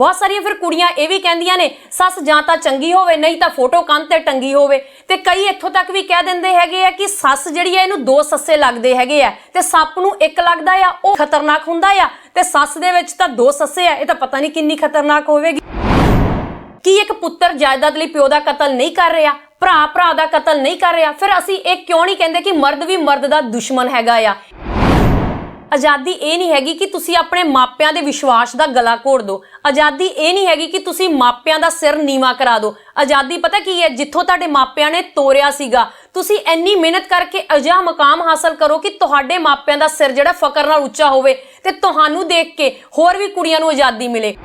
ਬਹੁਤ ਸਾਰੀਆਂ ਫਿਰ ਕੁੜੀਆਂ ਇਹ ਵੀ ਕਹਿੰਦੀਆਂ ਨੇ, ਸੱਸ ਜਾਂ ਤਾਂ ਚੰਗੀ ਹੋਵੇ, ਨਹੀਂ ਤਾਂ ਫੋਟੋ ਕੰਨ ਤੇ ਟੰਗੀ ਹੋਵੇ। ਤੇ ਕਈ ਇੱਥੋਂ ਤੱਕ ਵੀ ਕਹਿ ਦਿੰਦੇ ਹੈਗੇ ਆ ਕਿ ਸੱਸ ਜਿਹੜੀ ਹੈ ਇਹਨੂੰ ਦੋ ਸੱਸੇ ਲੱਗਦੇ ਹੈਗੇ ਆ। ਤੇ ਸੱਪ ਨੂੰ ਇੱਕ ਲੱਗਦਾ ਆ, ਉਹ ਖਤਰਨਾਕ ਹੁੰਦਾ ਆ। ਤੇ ਸੱਸ ਦੇ ਵਿੱਚ ਤਾਂ ਦੋ ਸੱਸੇ ਆ, ਇਹ ਤਾਂ ਪਤਾ ਨਹੀਂ ਕਿੰਨੀ ਖਤਰਨਾਕ ਹੋਵੇਗੀ। ਕੀ ਇੱਕ ਪੁੱਤਰ ਜਾਇਦਾਦ ਲਈ ਪਿਓ ਦਾ ਕਤਲ ਨਹੀਂ ਕਰ ਰਿਹਾ ਭਰਾ ਭਰਾ ਦਾ ਕਤਲ ਨਹੀਂ ਕਰ ਰਿਹਾ? ਫਿਰ ਅਸੀਂ ਇਹ ਕਿਉਂ ਨਹੀਂ ਕਹਿੰਦੇ ਕਿ ਮਰਦ ਵੀ ਮਰਦ ਦਾ ਦੁਸ਼ਮਣ ਹੈਗਾ ਆ? ਆਜ਼ਾਦੀ ਇਹ ਨਹੀਂ ਹੈਗੀ ਕਿ ਤੁਸੀਂ ਆਪਣੇ ਮਾਪਿਆਂ ਦੇ ਵਿਸ਼ਵਾਸ ਦਾ ਗਲਾ ਘੋੜ ਦਿਓ। ਆਜ਼ਾਦੀ ਇਹ ਨਹੀਂ ਹੈਗੀ ਕਿ ਤੁਸੀਂ ਮਾਪਿਆਂ ਦਾ ਸਿਰ ਨੀਵਾ ਕਰਾ ਦਿਓ। ਆਜ਼ਾਦੀ ਪਤਾ ਕੀ ਹੈ? ਜਿੱਥੋਂ ਤੁਹਾਡੇ ਮਾਪਿਆਂ ਨੇ ਤੋਰਿਆ ਸੀਗਾ, ਤੁਸੀਂ ਇੰਨੀ ਮਿਹਨਤ ਕਰਕੇ ਅਜਿਹਾ ਮਕਾਮ ਹਾਸਲ ਕਰੋ ਕਿ ਤੁਹਾਡੇ ਮਾਪਿਆਂ ਦਾ ਸਿਰ ਜਿਹੜਾ ਫਕਰ ਨਾਲ ਉੱਚਾ ਹੋਵੇ ਤੇ ਤੁਹਾਨੂੰ ਦੇਖ ਕੇ ਹੋਰ ਵੀ ਕੁੜੀਆਂ ਨੂੰ ਆਜ਼ਾਦੀ ਮਿਲੇ।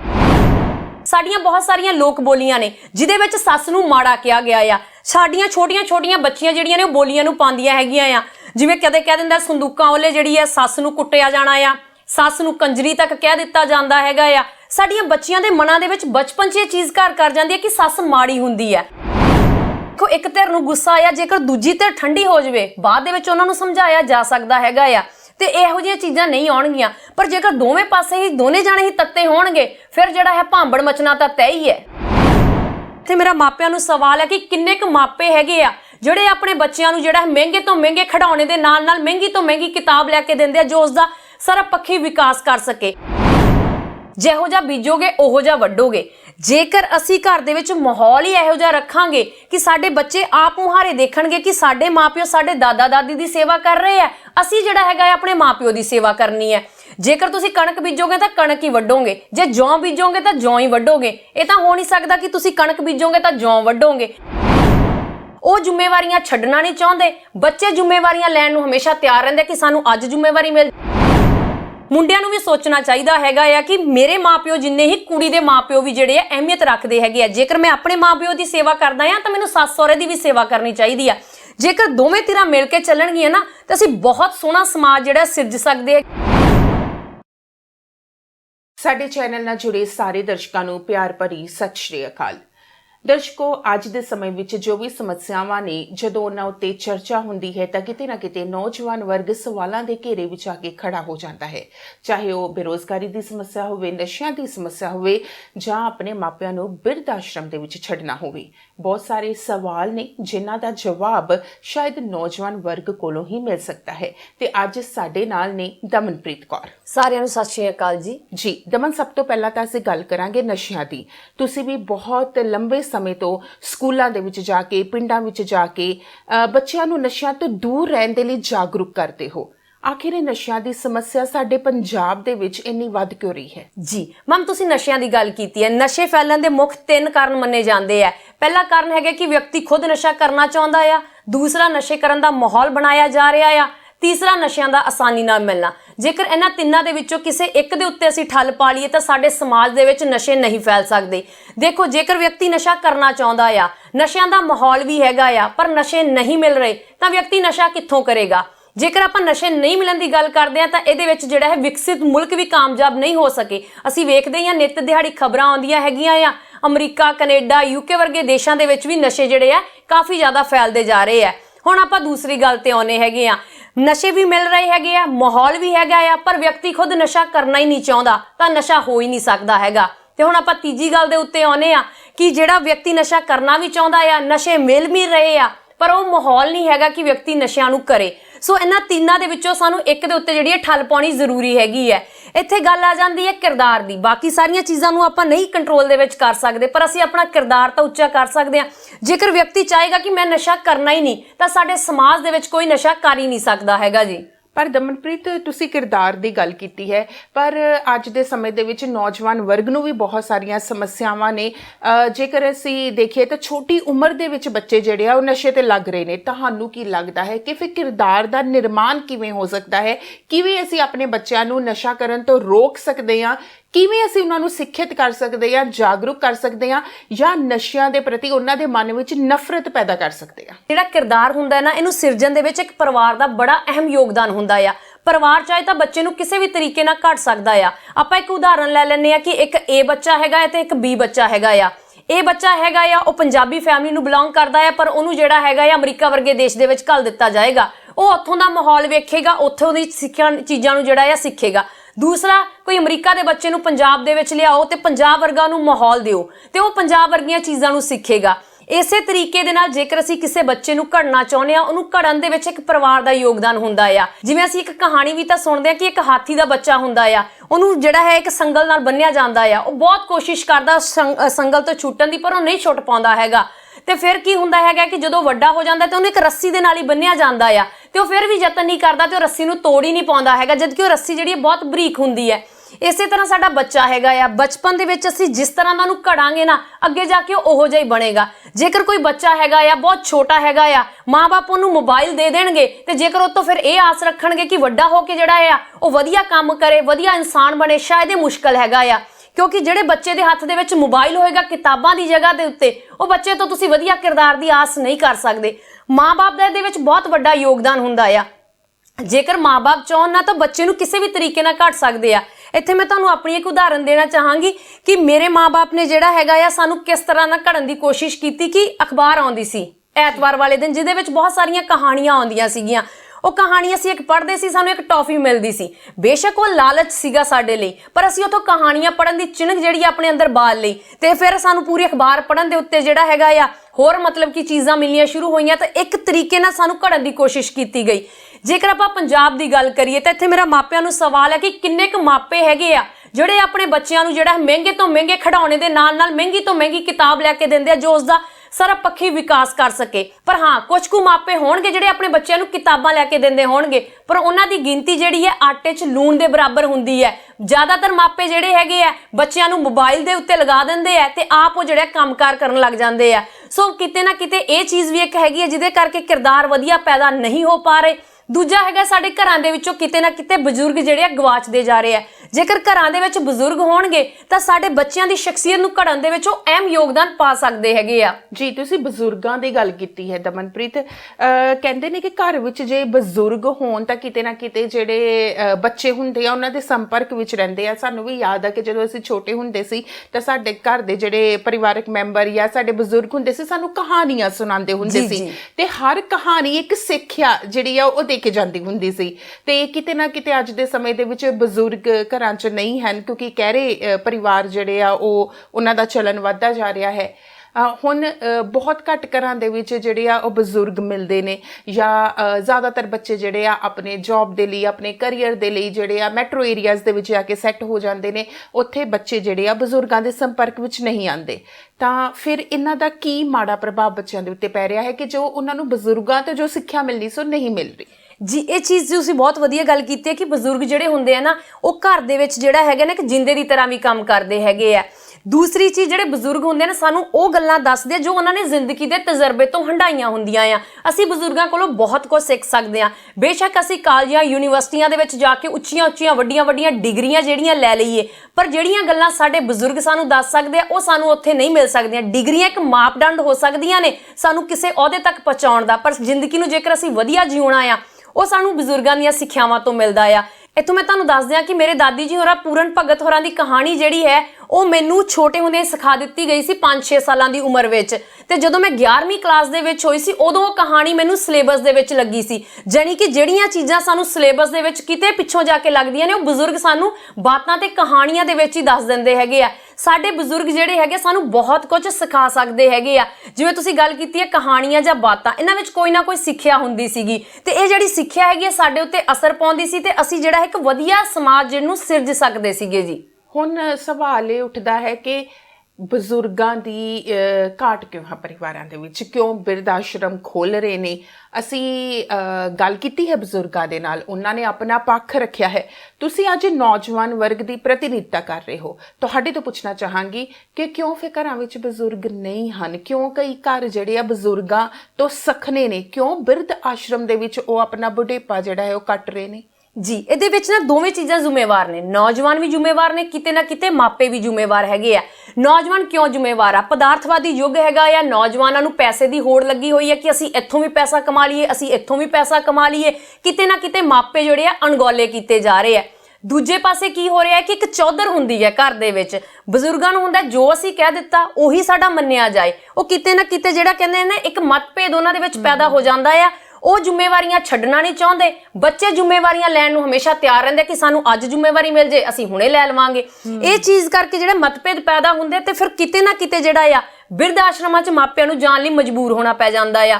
ਸਾਡੀਆਂ ਬਹੁਤ ਸਾਰੀਆਂ ਲੋਕ ਬੋਲੀਆਂ ਨੇ, ਜਿਹਦੇ ਵਿੱਚ ਸੱਸ ਨੂੰ ਮਾੜਾ ਕਿਹਾ ਗਿਆ ਆ। ਸਾਡੀਆਂ ਛੋਟੀਆਂ-ਛੋਟੀਆਂ ਬੱਚੀਆਂ ਜਿਹੜੀਆਂ ਨੇ ਉਹ ਬੋਲੀਆਂ ਨੂੰ ਪਾਉਂਦੀਆਂ ਹੈਗੀਆਂ ਆ। ਜਿਵੇਂ ਕਦੇ ਕਹਿ ਦਿੰਦਾ ਸੰਦੂਕਾਂ ਓਲੇ ਜਿਹੜੀ ਆ, ਸੱਸ ਨੂੰ ਕੁੱਟਿਆ ਜਾਣਾ ਆ, ਸੱਸ ਨੂੰ ਕੰਜਰੀ ਤੱਕ ਕਹਿ ਦਿੱਤਾ ਜਾਂਦਾ ਹੈਗਾ ਆ। ਸਾਡੀਆਂ ਬੱਚੀਆਂ ਦੇ ਮਨਾਂ ਦੇ ਵਿੱਚ ਬਚਪਨ 'ਚ ਇਹ ਚੀਜ਼ ਘਰ ਕਰ ਜਾਂਦੀ ਹੈ ਕਿ ਸੱਸ ਮਾੜੀ ਹੁੰਦੀ ਹੈ ਦੇਖੋ, ਇੱਕ ਧਿਰ ਨੂੰ ਗੁੱਸਾ ਆਇਆ, ਜੇਕਰ ਦੂਜੀ ਧਿਰ ਠੰਡੀ ਹੋ ਜਾਵੇ, ਬਾਅਦ ਦੇ ਵਿੱਚ ਉਹਨਾਂ ਨੂੰ ਸਮਝਾਇਆ ਜਾ ਸਕਦਾ ਹੈਗਾ ਆ। ਤੇ ਇਹੋ ਜਿਹੀਆਂ ਚੀਜ਼ਾਂ ਨਹੀਂ ਆਉਣਗੀਆਂ, ਪਰ ਜੇਕਰ ਦੋਵੇਂ ਪਾਸੇ ਹੀ, ਦੋਨੇ ਜਾਣੇ ਹੀ ਤੱਤੇ ਹੋਣਗੇ, ਫਿਰ ਜਿਹੜਾ ਹੈ ਭਾਂਬੜ ਮਚਣਾ ਤਾਂ ਤੈਅ ਹੀ ਹੈ। ਤੇ ਮੇਰਾ ਮਾਪਿਆਂ ਨੂੰ ਸਵਾਲ ਹੈ ਕਿ ਕਿੰਨੇ ਕੁ ਮਾਪੇ ਹੈਗੇ ਆ? ਜਿਹੜੇ ਆਪਣੇ ਬੱਚਿਆਂ ਨੂੰ ਜਿਹੜਾ ਮਹਿੰਗੇ ਤੋਂ ਮਹਿੰਗੇ ਖਿਡੌਣੇ ਦੇ ਨਾਲ ਨਾਲ ਮਹਿੰਗੀ ਤੋਂ ਮਹਿੰਗੀ ਕਿਤਾਬ ਲੈ ਕੇ ਦਿੰਦੇ ਆ, ਜੋ ਉਸ ਦਾ ਸਰਬਪੱਖੀ ਵਿਕਾਸ ਕਰ ਸਕੇ। ਜਿਹੋ ਜਿਹਾ ਬੀਜੋਗੇ, ਉਹੋ ਜਿਹਾ ਵੱਡੋਗੇ ਜੇਕਰ ਅਸੀਂ ਘਰ ਦੇ ਵਿੱਚ ਮਾਹੌਲ ਹੀ ਇਹੋ ਜਿਹਾ ਰੱਖਾਂਗੇ ਕਿ ਸਾਡੇ ਬੱਚੇ ਆਪ ਮੁਹਾਰੇ ਦੇਖਣਗੇ ਕਿ ਸਾਡੇ ਮਾਪਿਓ ਸਾਡੇ ਦਾਦਾ ਦਾਦੀ ਦੀ ਸੇਵਾ ਕਰ ਰਹੇ ਆ, ਅਸੀਂ ਜਿਹੜਾ ਹੈਗਾ ਹੈ ਆਪਣੇ ਮਾਪਿਓ ਦੀ ਸੇਵਾ ਕਰਨੀ ਹੈ। ਜੇਕਰ ਤੁਸੀਂ ਕਣਕ ਬੀਜੋਗੇ ਤਾਂ ਕਣਕ ਹੀ ਵੱਢੋਗੇ। ਜੇ ਜੌਂ ਬੀਜੋਗੇ ਤਾਂ ਜੌਂ ਹੀ ਵੱਢੋਗੇ। ਇਹ ਤਾਂ ਹੋ ਨਹੀਂ ਸਕਦਾ ਕਿ ਤੁਸੀਂ ਕਣਕ ਬੀਜੋਗੇ ਤਾਂ ਜੌਂ ਵੱਢੋਗੇ। ਉਹ ਜ਼ਿੰਮੇਵਾਰੀਆਂ ਛੱਡਣਾ ਨਹੀਂ ਚਾਹੁੰਦੇ। ਬੱਚੇ ਜ਼ਿੰਮੇਵਾਰੀਆਂ ਲੈਣ ਨੂੰ ਹਮੇਸ਼ਾ ਤਿਆਰ ਰਹਿੰਦੇ ਕਿ ਸਾਨੂੰ ਅੱਜ ਜ਼ਿੰਮੇਵਾਰੀ ਮਿਲ ਮੁੰਡਿਆਂ ਨੂੰ ਵੀ ਸੋਚਣਾ ਚਾਹੀਦਾ ਹੈਗਾ ਆ ਕਿ ਮੇਰੇ ਮਾਪਿਓ ਜਿੰਨੇ ਹੀ ਕੁੜੀ ਦੇ ਮਾਪਿਓ ਵੀ ਜਿਹੜੇ ਆ, ਅਹਿਮੀਅਤ ਰੱਖਦੇ ਹੈਗੇ ਆ। ਜੇਕਰ ਮੈਂ ਆਪਣੇ ਮਾਪਿਓ ਦੀ ਸੇਵਾ ਕਰਦਾ ਆ, ਤਾਂ ਮੈਨੂੰ ਸੱਸ ਸਹੁਰੇ ਦੀ ਵੀ ਸੇਵਾ ਕਰਨੀ ਚਾਹੀਦੀ ਆ। ਜੇਕਰ ਦੋਵੇਂ ਧਿਰਾਂ ਮਿਲ ਕੇ ਚੱਲਣਗੀਆਂ ਨਾ, ਤਾਂ ਅਸੀਂ ਬਹੁਤ ਸੋਹਣਾ ਸਮਾਜ ਜਿਹੜਾ ਸਿਰਜ ਸਕਦੇ ਆ। ਸਾਡੇ ਚੈਨਲ ਨਾਲ ਜੁੜੇ ਸਾਰੇ ਦਰਸ਼ਕਾਂ ਨੂੰ ਪਿਆਰ ਭਰੀ ਸਤਿ ਸ਼੍ਰੀ ਅਕਾਲ। ਦਰਸ਼ਕੋ, ਅੱਜ ਦੇ ਸਮੇਂ ਵਿੱਚ ਜੋ ਵੀ ਸਮੱਸਿਆਵਾਂ ਨੇ, ਜਦੋਂ ਉਹਨਾਂ ਉੱਤੇ ਚਰਚਾ ਹੁੰਦੀ ਹੈ, ਤਾਂ ਕਿਤੇ ਨਾ ਕਿਤੇ ਨੌਜਵਾਨ ਵਰਗ ਸਵਾਲਾਂ ਦੇ ਘੇਰੇ ਵਿੱਚ ਆ ਕੇ ਖੜਾ ਹੋ ਜਾਂਦਾ ਹੈ। ਚਾਹੇ ਉਹ ਬੇਰੋਜ਼ਗਾਰੀ ਦੀ ਸਮੱਸਿਆ ਹੋਵੇ, ਨਸ਼ਿਆਂ ਦੀ ਸਮੱਸਿਆ ਹੋਵੇ ਜਾਂ ਆਪਣੇ ਮਾਪਿਆਂ ਨੂੰ ਬਿਰਧ ਆਸ਼ਰਮ ਦੇ ਵਿੱਚ ਛੱਡਣਾ ਹੋਵੇ। ਬਹੁਤ ਸਾਰੇ ਸਵਾਲ ਨੇ ਜਿਨ੍ਹਾਂ ਦਾ ਜਵਾਬ ਸ਼ਾਇਦ ਨੌਜਵਾਨ ਵਰਗ ਕੋਲੋਂ ਹੀ ਮਿਲ ਸਕਦਾ ਹੈ। ਤੇ ਅੱਜ ਸਾਡੇ ਨਾਲ ਨੇ ਦਮਨਪ੍ਰੀਤ ਕੌਰ। ਸਾਰਿਆਂ ਨੂੰ ਸਤਿ ਸ਼੍ਰੀ ਅਕਾਲ ਜੀ। ਜੀ ਦਮਨ ਸਭ ਤੋਂ ਪਹਿਲਾਂ ਤਾਂ ਅਸੀਂ ਗੱਲ ਕਰਾਂਗੇ ਨਸ਼ਿਆਂ ਦੀ। ਤੁਸੀਂ ਵੀ ਬਹੁਤ ਲੰਬੇ ਸਮੇਂ ਤੋਂ ਸਕੂਲਾਂ ਦੇ ਵਿੱਚ ਜਾ ਕੇ ਪਿੰਡਾਂ ਵਿੱਚ ਜਾ ਕੇ ਬੱਚਿਆਂ ਨੂੰ ਨਸ਼ਿਆਂ ਤੋਂ ਦੂਰ ਰਹਿਣ ਦੇ ਲਈ ਜਾਗਰੂਕ ਕਰਦੇ ਹੋ। ਆਖਿਰ ਇਹ ਨਸ਼ਿਆਂ ਦੀ ਸਮੱਸਿਆ ਸਾਡੇ ਪੰਜਾਬ ਦੇ ਵਿੱਚ ਇੰਨੀ ਵੱਧ ਕਿਉਂ ਰਹੀ ਹੈ? ਜੀ, ਮੈਮ, ਤੁਸੀਂ ਨਸ਼ਿਆਂ ਦੀ ਗੱਲ ਕੀਤੀ ਹੈ। ਨਸ਼ੇ ਫੈਲਣ ਦੇ ਮੁੱਖ ਤਿੰਨ ਕਾਰਨ ਮੰਨੇ ਜਾਂਦੇ ਆ। ਪਹਿਲਾ ਕਾਰਨ ਹੈਗਾ ਕਿ ਵਿਅਕਤੀ ਖੁਦ ਨਸ਼ਾ ਕਰਨਾ ਚਾਹੁੰਦਾ ਆ। ਦੂਸਰਾ, ਨਸ਼ੇ ਕਰਨ ਦਾ ਮਾਹੌਲ ਬਣਾਇਆ ਜਾ ਰਿਹਾ ਆ। ਤੀਸਰਾ, ਨਸ਼ਿਆਂ ਦਾ ਆਸਾਨੀ ਨਾਲ ਮਿਲਣਾ। ਜੇਕਰ ਇਹਨਾਂ ਤਿੰਨਾਂ ਦੇ ਵਿੱਚੋਂ ਕਿਸੇ ਇੱਕ ਦੇ ਉੱਤੇ ਅਸੀਂ ਠੱਲ ਪਾ ਲਈਏ, ਤਾਂ ਸਾਡੇ ਸਮਾਜ ਦੇ ਵਿੱਚ ਨਸ਼ੇ ਨਹੀਂ ਫੈਲ ਸਕਦੇ। ਦੇਖੋ, ਜੇਕਰ ਵਿਅਕਤੀ ਨਸ਼ਾ ਕਰਨਾ ਚਾਹੁੰਦਾ ਆ, ਨਸ਼ਿਆਂ ਦਾ ਮਾਹੌਲ ਵੀ ਹੈਗਾ ਆ, ਪਰ ਨਸ਼ੇ ਨਹੀਂ ਮਿਲ ਰਹੇ, ਤਾਂ ਵਿਅਕਤੀ ਨਸ਼ਾ ਕਿੱਥੋਂ ਕਰੇਗਾ? ਜੇਕਰ ਆਪਾਂ ਨਸ਼ੇ ਨਹੀਂ ਮਿਲਣ ਦੀ ਗੱਲ ਕਰਦੇ ਆ ਤਾਂ ਇਹਦੇ ਵਿੱਚ ਜਿਹੜਾ ਹੈ ਵਿਕਸਿਤ ਮੁਲਕ ਵੀ ਕਾਮਯਾਬ ਨਹੀਂ ਹੋ ਸਕੇ। ਅਸੀਂ ਵੇਖਦੇ ਹਾਂ ਨਿੱਤ ਦਿਹਾੜੀ ਖਬਰਾਂ ਆਉਂਦੀਆਂ ਹੈਗੀਆਂ ਆ। ਅਮਰੀਕਾ, ਕੈਨੇਡਾ, ਯੂਕੇ ਵਰਗੇ ਦੇਸ਼ਾਂ ਦੇ ਵਿੱਚ ਵੀ ਨਸ਼ੇ ਜਿਹੜੇ ਆ ਕਾਫੀ ਜ਼ਿਆਦਾ ਫੈਲਦੇ ਜਾ ਰਹੇ ਆ। ਹੁਣ ਆਪਾਂ ਦੂਸਰੀ ਗੱਲ ਤੇ ਆਉਨੇ ਹੈਗੇ ਆ। ਨਸ਼ੇ ਵੀ ਮਿਲ ਰਹੇ ਹੈਗੇ ਆ, ਮਾਹੌਲ ਵੀ ਹੈਗਾ ਆ, ਪਰ ਵਿਅਕਤੀ ਖੁਦ ਨਸ਼ਾ ਕਰਨਾ ਹੀ ਨਹੀਂ ਚਾਹੁੰਦਾ, ਤਾਂ ਨਸ਼ਾ ਹੋ ਹੀ ਨਹੀਂ ਸਕਦਾ ਹੈਗਾ। ਤੇ ਹੁਣ ਆਪਾਂ ਤੀਜੀ ਗੱਲ ਦੇ ਉੱਤੇ ਆਉਨੇ ਆ ਕਿ ਜਿਹੜਾ ਵਿਅਕਤੀ ਨਸ਼ਾ ਕਰਨਾ ਵੀ ਚਾਹੁੰਦਾ ਆ, ਨਸ਼ੇ ਮਿਲ ਵੀ ਰਹੇ ਆ, ਪਰ ਉਹ ਮਾਹੌਲ ਨਹੀਂ ਹੈਗਾ ਕਿ ਵਿਅਕਤੀ ਨਸ਼ਿਆਂ ਨੂੰ ਕਰੇ। ਸੋ ਇਹਨਾਂ ਤਿੰਨਾਂ ਦੇ ਵਿੱਚੋਂ ਸਾਨੂੰ ਇੱਕ ਦੇ ਉੱਤੇ ਜਿਹੜੀ ਹੈ ਠੱਲ ਪਾਉਣੀ ਜ਼ਰੂਰੀ ਹੈਗੀ ਹੈ। ਇੱਥੇ ਗੱਲ ਆ ਜਾਂਦੀ ਹੈ ਕਿਰਦਾਰ ਦੀ। ਬਾਕੀ ਸਾਰੀਆਂ ਚੀਜ਼ਾਂ ਨੂੰ ਆਪਾਂ ਨਹੀਂ ਕੰਟਰੋਲ ਦੇ ਵਿੱਚ ਕਰ ਸਕਦੇ, ਪਰ ਅਸੀਂ ਆਪਣਾ ਕਿਰਦਾਰ ਤਾਂ ਉੱਚਾ ਕਰ ਸਕਦੇ ਹਾਂ। ਜੇਕਰ ਵਿਅਕਤੀ ਚਾਹੇਗਾ ਕਿ ਮੈਂ ਨਸ਼ਾ ਕਰਨਾ ਹੀ ਨਹੀਂ, ਤਾਂ ਸਾਡੇ ਸਮਾਜ ਦੇ ਵਿੱਚ ਕੋਈ ਨਸ਼ਾ ਕਰ ਹੀ ਨਹੀਂ ਸਕਦਾ ਹੈਗਾ ਜੀ। ਪਰ ਦਮਨਪ੍ਰੀਤ, ਤੁਸੀਂ ਕਿਰਦਾਰ ਦੀ ਗੱਲ ਕੀਤੀ ਹੈ, ਪਰ ਅੱਜ ਦੇ ਸਮੇਂ ਦੇ ਵਿੱਚ ਨੌਜਵਾਨ ਵਰਗ ਨੂੰ ਵੀ ਬਹੁਤ ਸਾਰੀਆਂ ਸਮੱਸਿਆਵਾਂ ਨੇ। ਜੇਕਰ ਅਸੀਂ ਦੇਖੀਏ ਤਾਂ ਛੋਟੀ ਉਮਰ ਦੇ ਵਿੱਚ ਬੱਚੇ ਜਿਹੜੇ ਆ, ਉਹ ਨਸ਼ੇ ਤੇ ਲੱਗ ਰਹੇ ਨੇ। ਤੁਹਾਨੂੰ ਕੀ ਲੱਗਦਾ ਹੈ ਕਿ ਫਿਰ ਕਿਰਦਾਰ ਦਾ ਨਿਰਮਾਣ ਕਿਵੇਂ ਹੋ ਸਕਦਾ ਹੈ? ਕਿਵੇਂ ਅਸੀਂ ਆਪਣੇ ਬੱਚਿਆਂ ਨੂੰ ਨਸ਼ਾ ਕਰਨ ਤੋਂ ਰੋਕ ਸਕਦੇ ਹਾਂ? ਕਿਵੇਂ ਅਸੀਂ ਉਹਨਾਂ ਨੂੰ ਸਿੱਖਿਅਤ ਕਰ ਸਕਦੇ ਹਾਂ, ਜਾਗਰੂਕ ਕਰ ਸਕਦੇ ਹਾਂ ਜਾਂ ਨਸ਼ਿਆਂ ਦੇ ਪ੍ਰਤੀ ਉਹਨਾਂ ਦੇ ਮਨ ਵਿੱਚ ਨਫ਼ਰਤ ਪੈਦਾ ਕਰ ਸਕਦੇ ਹਾਂ? ਜਿਹੜਾ ਕਿਰਦਾਰ ਹੁੰਦਾ ਹੈ ਨਾ, ਇਹਨੂੰ ਸਿਰਜਣ ਦੇ ਵਿੱਚ ਇੱਕ ਪਰਿਵਾਰ ਦਾ ਬੜਾ ਅਹਿਮ ਯੋਗਦਾਨ ਹੁੰਦਾ ਆ। ਪਰਿਵਾਰ ਚਾਹੇ ਤਾਂ ਬੱਚੇ ਨੂੰ ਕਿਸੇ ਵੀ ਤਰੀਕੇ ਨਾਲ ਘੜ ਸਕਦਾ ਆ। ਆਪਾਂ ਇੱਕ ਉਦਾਹਰਨ ਲੈ ਲੈਂਦੇ ਆ ਕਿ ਇੱਕ A ਬੱਚਾ ਹੈਗਾ ਹੈ ਤੇ ਇੱਕ B ਬੱਚਾ ਹੈਗਾ ਆ। ਇਹ ਬੱਚਾ ਹੈਗਾ ਆ, ਉਹ ਪੰਜਾਬੀ ਫੈਮਿਲੀ ਨੂੰ ਬਿਲੋਂਗ ਕਰਦਾ ਆ, ਪਰ ਉਹਨੂੰ ਜਿਹੜਾ ਹੈਗਾ ਆ ਅਮਰੀਕਾ ਵਰਗੇ ਦੇਸ਼ ਦੇ ਵਿੱਚ ਘੱਲ ਦਿੱਤਾ ਜਾਏਗਾ। ਉਹ ਉੱਥੋਂ ਦਾ ਮਾਹੌਲ ਵੇਖੇਗਾ, ਉੱਥੋਂ ਦੀ ਸਿੱਖਿਆ ਚੀਜ਼ਾਂ ਨੂੰ ਜਿਹੜਾ ਆ ਸਿੱਖੇਗਾ। ਦੂਸਰਾ, ਕੋਈ ਅਮਰੀਕਾ ਦੇ ਬੱਚੇ ਨੂੰ ਪੰਜਾਬ ਦੇ ਵਿੱਚ ਲਿਆਓ ਤੇ ਪੰਜਾਬ ਵਰਗਾ ਨੂੰ ਮਾਹੌਲ ਦਿਓ ਤੇ ਉਹ ਪੰਜਾਬ ਵਰਗੀਆਂ ਚੀਜ਼ਾਂ ਨੂੰ ਸਿੱਖੇਗਾ। ਇਸੇ ਤਰੀਕੇ ਦੇ ਨਾਲ ਜੇਕਰ ਅਸੀਂ ਕਿਸੇ ਬੱਚੇ ਨੂੰ ਘੜਨਾ ਚਾਹੁੰਦੇ ਆ ਉਹਨੂੰ ਘੜਨ ਦੇ ਵਿੱਚ ਇੱਕ ਪਰਿਵਾਰ ਦਾ ਯੋਗਦਾਨ ਹੁੰਦਾ ਆ। ਜਿਵੇਂ ਅਸੀਂ ਇੱਕ ਕਹਾਣੀ ਵੀ ਤਾਂ ਸੁਣਦੇ ਆ ਕਿ ਇੱਕ ਹਾਥੀ ਦਾ ਬੱਚਾ ਹੁੰਦਾ ਆ, ਉਹਨੂੰ ਜਿਹੜਾ ਹੈ ਇੱਕ ਸੰਗਲ ਨਾਲ ਬੰਨਿਆ ਜਾਂਦਾ ਆ। ਉਹ ਬਹੁਤ ਕੋਸ਼ਿਸ਼ ਕਰਦਾ ਸੰਗ- ਸੰਗਲ ਤੋਂ ਛੁੱਟਣ ਦੀ, ਪਰ ਉਹ ਨਹੀਂ ਛੁੱਟ ਪਾਉਂਦਾ ਹੈਗਾ। ਤੇ ਫਿਰ ਕੀ ਹੁੰਦਾ ਹੈਗਾ ਕਿ ਜਦੋਂ ਵੱਡਾ ਹੋ ਜਾਂਦਾ ਤੇ ਉਹਨੂੰ ਇੱਕ ਰੱਸੀ ਦੇ ਨਾਲ ਹੀ ਬੰਨਿਆ ਜਾਂਦਾ ਆ, ਤੇ ਉਹ ਫਿਰ ਵੀ ਯਤਨ ਨਹੀਂ ਕਰਦਾ ਤੇ ਉਹ ਰੱਸੀ ਨੂੰ ਤੋੜ ਹੀ ਨਹੀਂ ਪਾਉਂਦਾ ਹੈਗਾ, ਜਦਕਿ ਉਹ ਰੱਸੀ ਜਿਹੜੀ ਹੈ ਬਹੁਤ ਬਰੀਕ ਹੁੰਦੀ ਹੈ। ਇਸੇ ਤਰ੍ਹਾਂ ਸਾਡਾ ਬੱਚਾ ਹੈਗਾ ਆ, ਬਚਪਨ ਦੇ ਵਿੱਚ ਅਸੀਂ ਜਿਸ ਤਰ੍ਹਾਂ ਦਾ ਉਹਨੂੰ ਘੜਾਂਗੇ ਨਾ, ਅੱਗੇ ਜਾ ਕੇ ਉਹ ਉਹੋ ਜਿਹਾ ਹੀ ਬਣੇਗਾ। ਜੇਕਰ ਕੋਈ ਬੱਚਾ ਹੈਗਾ ਆ, ਬਹੁਤ ਛੋਟਾ ਹੈਗਾ ਆ ਮਾਪੇ ਉਹਨੂੰ ਮੋਬਾਈਲ ਦੇ ਦੇਣਗੇ, ਤੇ ਜੇਕਰ ਉਹ ਤੋਂ ਫਿਰ ਇਹ ਆਸ ਰੱਖਣਗੇ ਕਿ ਵੱਡਾ ਹੋ ਕੇ ਜਿਹੜਾ ਆ, ਉਹ ਵਧੀਆ ਕੰਮ ਕਰੇ, ਵਧੀਆ ਇਨਸਾਨ ਬਣੇ, ਸ਼ਾਇਦ ਇਹ ਮੁਸ਼ਕਲ ਹੈਗਾ ਆ। ਕਿਉਂਕਿ ਜਿਹੜੇ ਬੱਚੇ ਦੇ ਹੱਥ ਦੇ ਵਿੱਚ ਮੋਬਾਈਲ ਹੋਏਗਾ, ਕਿਤਾਬਾਂ ਦੀ ਜਗ੍ਹਾ ਦੇ ਉੱਤੇ, ਉਹ ਬੱਚੇ ਤੋਂ ਤੁਸੀਂ ਵਧੀਆ ਕਿਰਦਾਰ ਦੀ ਆਸ ਨਹੀਂ ਕਰ ਸਕਦੇ। ਮਾਪੇ ਦਾ ਇਹਦੇ ਵਿੱਚ ਬਹੁਤ ਵੱਡਾ ਯੋਗਦਾਨ ਹੁੰਦਾ ਆ। ਜੇਕਰ ਮਾਪੇ ਚਾਹਣ ਨਾ, ਤਾਂ ਬੱਚੇ ਨੂੰ ਕਿਸੇ ਵੀ ਤਰੀਕੇ ਨਾਲ ਘੜ ਸਕਦੇ ਆ। ਇੱਥੇ ਮੈਂ ਤੁਹਾਨੂੰ ਆਪਣੀ ਇੱਕ ਉਦਾਹਰਨ ਦੇਣਾ ਚਾਹਾਂਗੀ ਕਿ ਮੇਰੇ ਮਾਪੇ ਨੇ ਜਿਹੜਾ ਹੈਗਾ ਆ, ਸਾਨੂੰ ਕਿਸ ਤਰ੍ਹਾਂ ਨਾਲ ਘੜਨ ਦੀ ਕੋਸ਼ਿਸ਼ ਕੀਤੀ, ਕਿ ਅਖਬਾਰ ਆਉਂਦੀ ਸੀ ਐਤਵਾਰ ਵਾਲੇ ਦਿਨ, ਜਿਹਦੇ ਵਿੱਚ ਬਹੁਤ ਸਾਰੀਆਂ ਕਹਾਣੀਆਂ ਆਉਂਦੀਆਂ ਸੀਗੀਆਂ। ਉਹ ਕਹਾਣੀ ਅਸੀਂ ਇੱਕ ਪੜ੍ਹਦੇ ਸੀ, ਸਾਨੂੰ ਇੱਕ ਟੌਫੀ ਮਿਲਦੀ ਸੀ। ਬੇਸ਼ੱਕ ਉਹ ਲਾਲਚ ਸੀਗਾ ਸਾਡੇ ਲਈ, ਪਰ ਅਸੀਂ ਉਥੋਂ ਕਹਾਣੀਆਂ ਪੜ੍ਹਨ ਦੀ ਚਿਣਕ ਜਿਹੜੀ ਆ ਆਪਣੇ ਅੰਦਰ ਬਾਲ ਲਈ ਤੇ ਫਿਰ ਸਾਨੂੰ ਪੂਰੀ ਅਖਬਾਰ ਪੜ੍ਹਨ ਦੇ ਉੱਤੇ ਜਿਹੜਾ ਹੈਗਾ ਆ, ਹੋਰ ਮਤਲਬ ਕਿ ਚੀਜ਼ਾਂ ਮਿਲਣੀਆਂ ਸ਼ੁਰੂ ਹੋਈਆਂ ਤਾਂ ਇੱਕ ਤਰੀਕੇ ਨਾਲ ਸਾਨੂੰ ਘੜਨ ਦੀ ਕੋਸ਼ਿਸ਼ ਕੀਤੀ ਗਈ। ਜੇਕਰ ਆਪਾਂ ਪੰਜਾਬ ਦੀ ਗੱਲ ਕਰੀਏ ਤਾਂ ਇੱਥੇ ਮੇਰਾ ਮਾਪਿਆਂ ਨੂੰ ਸਵਾਲ ਹੈ ਕਿ ਕਿੰਨੇ ਕੁ ਮਾਪੇ ਹੈਗੇ ਆ, ਜਿਹੜੇ ਆਪਣੇ ਬੱਚਿਆਂ ਨੂੰ ਜਿਹੜਾ ਮਹਿੰਗੇ ਤੋਂ ਮਹਿੰਗੇ ਖਿਡੌਣੇ ਦੇ ਨਾਲ ਨਾਲ ਮਹਿੰਗੀ ਤੋਂ ਮਹਿੰਗੀ ਕਿਤਾਬ ਲੈ ਕੇ ਦਿੰਦੇ ਆ, ਜੋ ਉਸ ਦਾ ਸਰਬਪੱਖੀ ਵਿਕਾਸ ਕਰ ਸਕੇ। ਪਰ ਹਾਂ, ਕੁਝ ਕੁ ਮਾਪੇ ਹੋਣਗੇ ਜਿਹੜੇ ਆਪਣੇ ਬੱਚਿਆਂ ਨੂੰ ਕਿਤਾਬਾਂ ਲੈ ਕੇ ਦਿੰਦੇ ਹੋਣਗੇ, ਪਰ ਉਹਨਾਂ ਦੀ ਗਿਣਤੀ ਜਿਹੜੀ ਹੈ ਆਟੇ 'ਚ ਲੂਣ ਦੇ ਬਰਾਬਰ ਹੁੰਦੀ ਹੈ। ਜ਼ਿਆਦਾਤਰ ਮਾਪੇ ਜਿਹੜੇ ਹੈਗੇ ਆ, ਬੱਚਿਆਂ ਨੂੰ ਮੋਬਾਈਲ ਦੇ ਉੱਤੇ ਲਗਾ ਦਿੰਦੇ ਆ ਤੇ ਆਪ ਉਹ ਜਿਹੜਾ ਕੰਮਕਾਰ ਕਰਨ ਲੱਗ ਜਾਂਦੇ ਆ। ਸੋ ਕਿਤੇ ਨਾ ਕਿਤੇ ਇਹ ਚੀਜ਼ ਵੀ ਇੱਕ ਹੈਗੀ ਹੈ ਜਿਹਦੇ ਕਰਕੇ ਕਿਰਦਾਰ ਵਧੀਆ ਪੈਦਾ ਨਹੀਂ ਹੋ ਪਾ ਰਹੇ। ਦੂਜਾ ਹੈਗਾ ਸਾਡੇ ਘਰਾਂ ਦੇ ਵਿੱਚੋਂ ਕਿਤੇ ਨਾ ਕਿਤੇ ਬਜ਼ੁਰਗ ਜਿਹੜੇ ਆ ਗਵਾਚਦੇ ਜਾ ਰਹੇ ਆ। ਜੇਕਰ ਘਰਾਂ ਦੇ ਵਿੱਚ ਬਜ਼ੁਰਗ ਹੋਣਗੇ ਤਾਂ ਸਾਡੇ ਬੱਚਿਆਂ ਦੀ ਸ਼ਖਸੀਅਤ ਨੂੰ ਘੜਨ ਦੇ ਵਿੱਚ ਉਹ ਅਹਿਮ ਯੋਗਦਾਨ ਪਾ ਸਕਦੇ ਹੈਗੇ ਆ। ਜੀ ਤੁਸੀਂ ਬਜ਼ੁਰਗਾਂ ਦੀ ਗੱਲ ਕੀਤੀ ਹੈ ਦਮਨਪ੍ਰੀਤ। ਕਹਿੰਦੇ ਨੇ ਕਿ ਘਰ ਵਿੱਚ ਜੇ ਬਜ਼ੁਰਗ ਹੋਣ ਤਾਂ ਕਿਤੇ ਨਾ ਕਿਤੇ ਜਿਹੜੇ ਬੱਚੇ ਹੁੰਦੇ ਆ ਉਹਨਾਂ ਦੇ ਸੰਪਰਕ ਵਿੱਚ ਰਹਿੰਦੇ ਆ। ਸਾਨੂੰ ਵੀ ਯਾਦ ਆ ਕਿ ਜਦੋਂ ਅਸੀਂ ਛੋਟੇ ਹੁੰਦੇ ਸੀ ਤਾਂ ਸਾਡੇ ਘਰ ਦੇ ਜਿਹੜੇ ਪਰਿਵਾਰਕ ਮੈਂਬਰ ਜਾਂ ਸਾਡੇ ਬਜ਼ੁਰਗ ਹੁੰਦੇ ਸੀ ਸਾਨੂੰ ਕਹਾਣੀਆਂ ਸੁਣਾਉਂਦੇ ਹੁੰਦੇ ਸੀ। ਤੇ ਹਰ ਕਹਾਣੀ ਇੱਕ ਸਿੱਖਿਆ ਜਿਹੜੀ ਆ ਉਹ ਦੇ ਕੇ ਜਾਂਦੀ ਹੁੰਦੀ ਸੀ। ਤੇ ਕਿਤੇ ਨਾ ਕਿਤੇ ਅੱਜ ਦੇ ਸਮੇਂ ਦੇ ਵਿੱਚ ਬਜ਼ੁਰਗ ਘਰਾਂ ਘਰਾਂ 'ਚ ਨਹੀਂ ਹਨ, ਕਿਉਂਕਿ ਕਹਿਰੇ ਪਰਿਵਾਰ ਜਿਹੜੇ ਆ, ਉਹ ਉਹਨਾਂ ਦਾ ਚਲਨ ਵੱਧਦਾ ਜਾ ਰਿਹਾ ਹੈ। ਹੁਣ ਬਹੁਤ ਘੱਟ ਘਰਾਂ ਦੇ ਵਿੱਚ ਜਿਹੜੇ ਆ, ਉਹ ਬਜ਼ੁਰਗ ਮਿਲਦੇ ਨੇ ਜਾਂ ਜ਼ਿਆਦਾਤਰ ਬੱਚੇ ਜਿਹੜੇ ਆ, ਆਪਣੇ ਜੌਬ ਦੇ ਲਈ, ਆਪਣੇ ਕੈਰੀਅਰ ਦੇ ਲਈ ਜਿਹੜੇ ਆ ਮੈਟਰੋ ਏਰੀਆਜ਼ ਦੇ ਵਿੱਚ ਜਾ ਕੇ ਸੈੱਟ ਹੋ ਜਾਂਦੇ ਨੇ। ਉੱਥੇ ਬੱਚੇ ਜਿਹੜੇ ਆ, ਬਜ਼ੁਰਗਾਂ ਦੇ ਸੰਪਰਕ ਵਿੱਚ ਨਹੀਂ ਆਉਂਦੇ। ਤਾਂ ਫਿਰ ਇਹਨਾਂ ਦਾ ਕੀ ਮਾੜਾ ਪ੍ਰਭਾਵ ਬੱਚਿਆਂ ਦੇ ਉੱਤੇ ਪੈ ਰਿਹਾ ਹੈ ਕਿ ਜੋ ਉਹਨਾਂ ਨੂੰ ਬਜ਼ੁਰਗਾਂ ਤੋਂ ਜੋ ਸਿੱਖਿਆ ਮਿਲਣੀ ਸੋ ਨਹੀਂ ਮਿਲ ਰਹੀ? ਜੀ, ਇਹ ਚੀਜ਼ ਤੁਸੀਂ ਬਹੁਤ ਵਧੀਆ ਗੱਲ ਕੀਤੀ ਹੈ ਕਿ ਬਜ਼ੁਰਗ ਜਿਹੜੇ ਹੁੰਦੇ ਆ ਨਾ, ਉਹ ਘਰ ਦੇ ਵਿੱਚ ਜਿਹੜਾ ਹੈਗਾ ਨਾ, ਇੱਕ ਜਿੰਦੇ ਦੀ ਤਰ੍ਹਾਂ ਵੀ ਕੰਮ ਕਰਦੇ ਹੈਗੇ ਆ। ਦੂਸਰੀ ਚੀਜ਼ ਜਿਹੜੇ ਬਜ਼ੁਰਗ ਹੁੰਦੇ ਨੇ, ਸਾਨੂੰ ਉਹ ਗੱਲਾਂ ਦੱਸਦੇ ਜੋ ਉਹਨਾਂ ਨੇ ਜ਼ਿੰਦਗੀ ਦੇ ਤਜਰਬੇ ਤੋਂ ਹੰਡਾਈਆਂ ਹੁੰਦੀਆਂ ਆ। ਅਸੀਂ ਬਜ਼ੁਰਗਾਂ ਕੋਲੋਂ ਬਹੁਤ ਕੁਝ ਸਿੱਖ ਸਕਦੇ ਆ। ਬੇਸ਼ੱਕ ਅਸੀਂ ਕਾਲਜਾਂ ਯੂਨੀਵਰਸਿਟੀਆਂ ਦੇ ਵਿੱਚ ਜਾ ਕੇ ਉੱਚੀਆਂ ਉੱਚੀਆਂ, ਵੱਡੀਆਂ ਵੱਡੀਆਂ ਡਿਗਰੀਆਂ ਜਿਹੜੀਆਂ ਲੈ ਲਈਏ, ਪਰ ਜਿਹੜੀਆਂ ਗੱਲਾਂ ਸਾਡੇ ਬਜ਼ੁਰਗ ਸਾਨੂੰ ਦੱਸ ਸਕਦੇ ਆ, ਉਹ ਸਾਨੂੰ ਉੱਥੇ ਨਹੀਂ ਮਿਲ ਸਕਦੀਆਂ। ਡਿਗਰੀਆਂ ਇੱਕ ਮਾਪਦੰਡ ਹੋ ਸਕਦੀਆਂ ਨੇ ਸਾਨੂੰ ਕਿਸੇ ਅਹੁਦੇ ਤੱਕ ਪਹੁੰਚਾਉਣ ਦਾ, ਪਰ ਜ਼ਿੰਦਗੀ ਨੂੰ ਜੇਕਰ ਅਸੀਂ ਵਧੀਆ ਜਿਉਣਾ ਆ ਉਹ ਸਾਨੂੰ ਬਜ਼ੁਰਗਾਂ ਦੀਆਂ ਸਿੱਖਿਆਵਾਂ ਤੋਂ ਮਿਲਦਾ ਆ। ਇੱਥੋਂ ਮੈਂ ਤੁਹਾਨੂੰ ਦੱਸ ਦਿਆਂ ਕਿ ਮੇਰੇ ਦਾਦੀ ਜੀ ਹੋਰਾਂ, ਪੂਰਨ ਭਗਤ ਹੋਰਾਂ ਦੀ ਕਹਾਣੀ ਜਿਹੜੀ ਹੈ, ਉਹ ਮੈਨੂੰ ਛੋਟੇ ਹੁੰਦੇ ਸਿਖਾ ਦਿੱਤੀ ਗਈ ਸੀ 5-6 ਸਾਲਾਂ ਦੀ ਉਮਰ ਵਿੱਚ। ਤੇ ਜਦੋਂ ਮੈਂ 11ਵੀਂ ਕਲਾਸ ਦੇ ਵਿੱਚ ਹੋਈ ਸੀ, ਉਦੋਂ ਉਹ ਕਹਾਣੀ ਮੈਨੂੰ ਸਿਲੇਬਸ ਦੇ ਵਿੱਚ ਲੱਗੀ ਸੀ। ਜਾਣੀ ਕਿ ਜਿਹੜੀਆਂ ਚੀਜ਼ਾਂ ਸਾਨੂੰ ਸਿਲੇਬਸ ਦੇ ਵਿੱਚ ਕਿਤੇ ਪਿੱਛੋਂ ਜਾ ਕੇ ਲੱਗਦੀਆਂ ਨੇ, ਉਹ ਬਜ਼ੁਰਗ ਸਾਨੂੰ ਬਾਤਾਂ ਤੇ ਕਹਾਣੀਆਂ ਦੇ ਵਿੱਚ ਹੀ ਦੱਸ ਦਿੰਦੇ ਹੈਗੇ ਆ। ਸਾਡੇ ਬਜ਼ੁਰਗ ਜਿਹੜੇ ਹੈਗੇ, ਸਾਨੂੰ ਬਹੁਤ ਕੁਝ ਸਿਖਾ ਸਕਦੇ ਹੈਗੇ ਆ। ਜਿਵੇਂ ਤੁਸੀਂ ਗੱਲ ਕੀਤੀ ਹੈ ਕਹਾਣੀਆਂ ਜਾਂ ਬਾਤਾਂ, ਇਹਨਾਂ ਵਿੱਚ ਕੋਈ ਨਾ ਕੋਈ ਸਿੱਖਿਆ ਹੁੰਦੀ ਸੀਗੀ। ਤੇ ਇਹ ਜਿਹੜੀ ਸਿੱਖਿਆ ਹੈਗੀ ਹੈ ਸਾਡੇ ਉੱਤੇ ਅਸਰ ਪਾਉਂਦੀ ਸੀ ਤੇ ਅਸੀਂ ਜਿਹੜਾ ਇੱਕ ਵਧੀਆ ਸਮਾਜ ਜਿਹਨੂੰ ਸਿਰਜ ਸਕਦੇ ਸੀਗੇ ਜੀ। ਹੁਣ ਸਵਾਲ ਇਹ ਉੱਠਦਾ ਹੈ ਕਿ ਬਜ਼ੁਰਗਾਂ ਦੀ ਘਾਟ ਕਿਉਂ ਹੈ ਪਰਿਵਾਰਾਂ ਦੇ ਵਿੱਚ? ਕਿਉਂ ਬਿਰਧ ਆਸ਼ਰਮ ਖੋਲ ਰਹੇ ਨੇ? ਅਸੀਂ ਗੱਲ ਕੀਤੀ ਹੈ ਬਜ਼ੁਰਗਾਂ ਦੇ ਨਾਲ, ਉਹਨਾਂ ਨੇ ਆਪਣਾ ਪੱਖ ਰੱਖਿਆ ਹੈ। ਤੁਸੀਂ ਅੱਜ ਨੌਜਵਾਨ ਵਰਗ ਦੀ ਪ੍ਰਤੀਨਿਧਤਾ ਕਰ ਰਹੇ ਹੋ। ਤੁਹਾਡੇ ਤੋਂ ਪੁੱਛਣਾ ਚਾਹਾਂਗੀ ਕਿ ਕਿਉਂ ਫਿਰ ਘਰਾਂ ਵਿੱਚ ਬਜ਼ੁਰਗ ਨਹੀਂ ਹਨ? ਕਿਉਂ ਕਈ ਘਰ ਜਿਹੜੇ ਆ ਬਜ਼ੁਰਗਾਂ ਤੋਂ ਸਖਨੇ ਨੇ? ਕਿਉਂ ਬਿਰਧ ਆਸ਼ਰਮ ਦੇ ਵਿੱਚ ਉਹ ਆਪਣਾ ਬੁਢੇਪਾ ਜਿਹੜਾ ਹੈ ਉਹ ਕੱਟ ਰਹੇ ਨੇ? ਜੀ, ਇਹਦੇ ਵਿੱਚ ਨਾ ਦੋਵੇਂ ਚੀਜ਼ਾਂ ਜ਼ਿੰਮੇਵਾਰ ਨੇ। ਨੌਜਵਾਨ ਵੀ ਜ਼ਿੰਮੇਵਾਰ ਨੇ, ਕਿਤੇ ਨਾ ਕਿਤੇ ਮਾਪੇ ਵੀ ਜ਼ਿੰਮੇਵਾਰ ਹੈਗੇ ਆ। ਨੌਜਵਾਨ ਕਿਉਂ ਜ਼ਿੰਮੇਵਾਰ ਆ? ਪਦਾਰਥਵਾਦੀ ਯੁੱਗ ਹੈਗਾ ਆ, ਨੌਜਵਾਨਾਂ ਨੂੰ ਪੈਸੇ ਦੀ ਹੋੜ ਲੱਗੀ ਹੋਈ ਹੈ ਕਿ ਅਸੀਂ ਇੱਥੋਂ ਵੀ ਪੈਸਾ ਕਮਾ ਲਈਏ, ਅਸੀਂ ਇੱਥੋਂ ਵੀ ਪੈਸਾ ਕਮਾ ਲਈਏ। ਕਿਤੇ ਨਾ ਕਿਤੇ ਮਾਪੇ ਜਿਹੜੇ ਆ, ਅਣਗੌਲੇ ਕੀਤੇ ਜਾ ਰਹੇ ਆ। ਦੂਜੇ ਪਾਸੇ ਕੀ ਹੋ ਰਿਹਾ ਹੈ ਕਿ ਇੱਕ ਚੌਧਰ ਹੁੰਦੀ ਹੈ ਘਰ ਦੇ ਵਿੱਚ। ਬਜ਼ੁਰਗਾਂ ਨੂੰ ਹੁੰਦਾ ਜੋ ਅਸੀਂ ਕਹਿ ਦਿੱਤਾ, ਉਹੀ ਸਾਡਾ ਮੰਨਿਆ ਜਾਏ। ਉਹ ਕਿਤੇ ਨਾ ਕਿਤੇ ਜਿਹੜਾ ਕਹਿੰਦੇ ਨੇ, ਇੱਕ ਮਤਭੇਦ ਉਹਨਾਂ ਦੇ ਵਿੱਚ ਪੈਦਾ ਹੋ ਜਾਂਦਾ ਆ। ਉਹ ਜ਼ਿੰਮੇਵਾਰੀਆਂ ਛੱਡਣਾ ਨਹੀਂ ਚਾਹੁੰਦੇ। ਬੱਚੇ ਜ਼ਿੰਮੇਵਾਰੀਆਂ ਲੈਣ ਨੂੰ ਹਮੇਸ਼ਾ ਤਿਆਰ ਰਹਿੰਦੇ ਕਿ ਸਾਨੂੰ ਅੱਜ ਜ਼ਿੰਮੇਵਾਰੀ ਮਿਲ ਜੇ ਅਸੀਂ ਹੁਣੇ ਲੈ ਲਵਾਂਗੇ। ਇਹ ਚੀਜ਼ ਕਰਕੇ ਜਿਹੜੇ ਮਤਭੇਦ ਪੈਦਾ ਹੁੰਦੇ ਤੇ ਫਿਰ ਕਿਤੇ ਨਾ ਕਿਤੇ ਜਿਹੜਾ ਆ ਬਿਰਧ ਆਸ਼ਰਮਾਂ 'ਚ ਮਾਪਿਆਂ ਨੂੰ ਜਾਣ ਲਈ ਮਜਬੂਰ ਹੋਣਾ ਪੈ ਜਾਂਦਾ ਆ।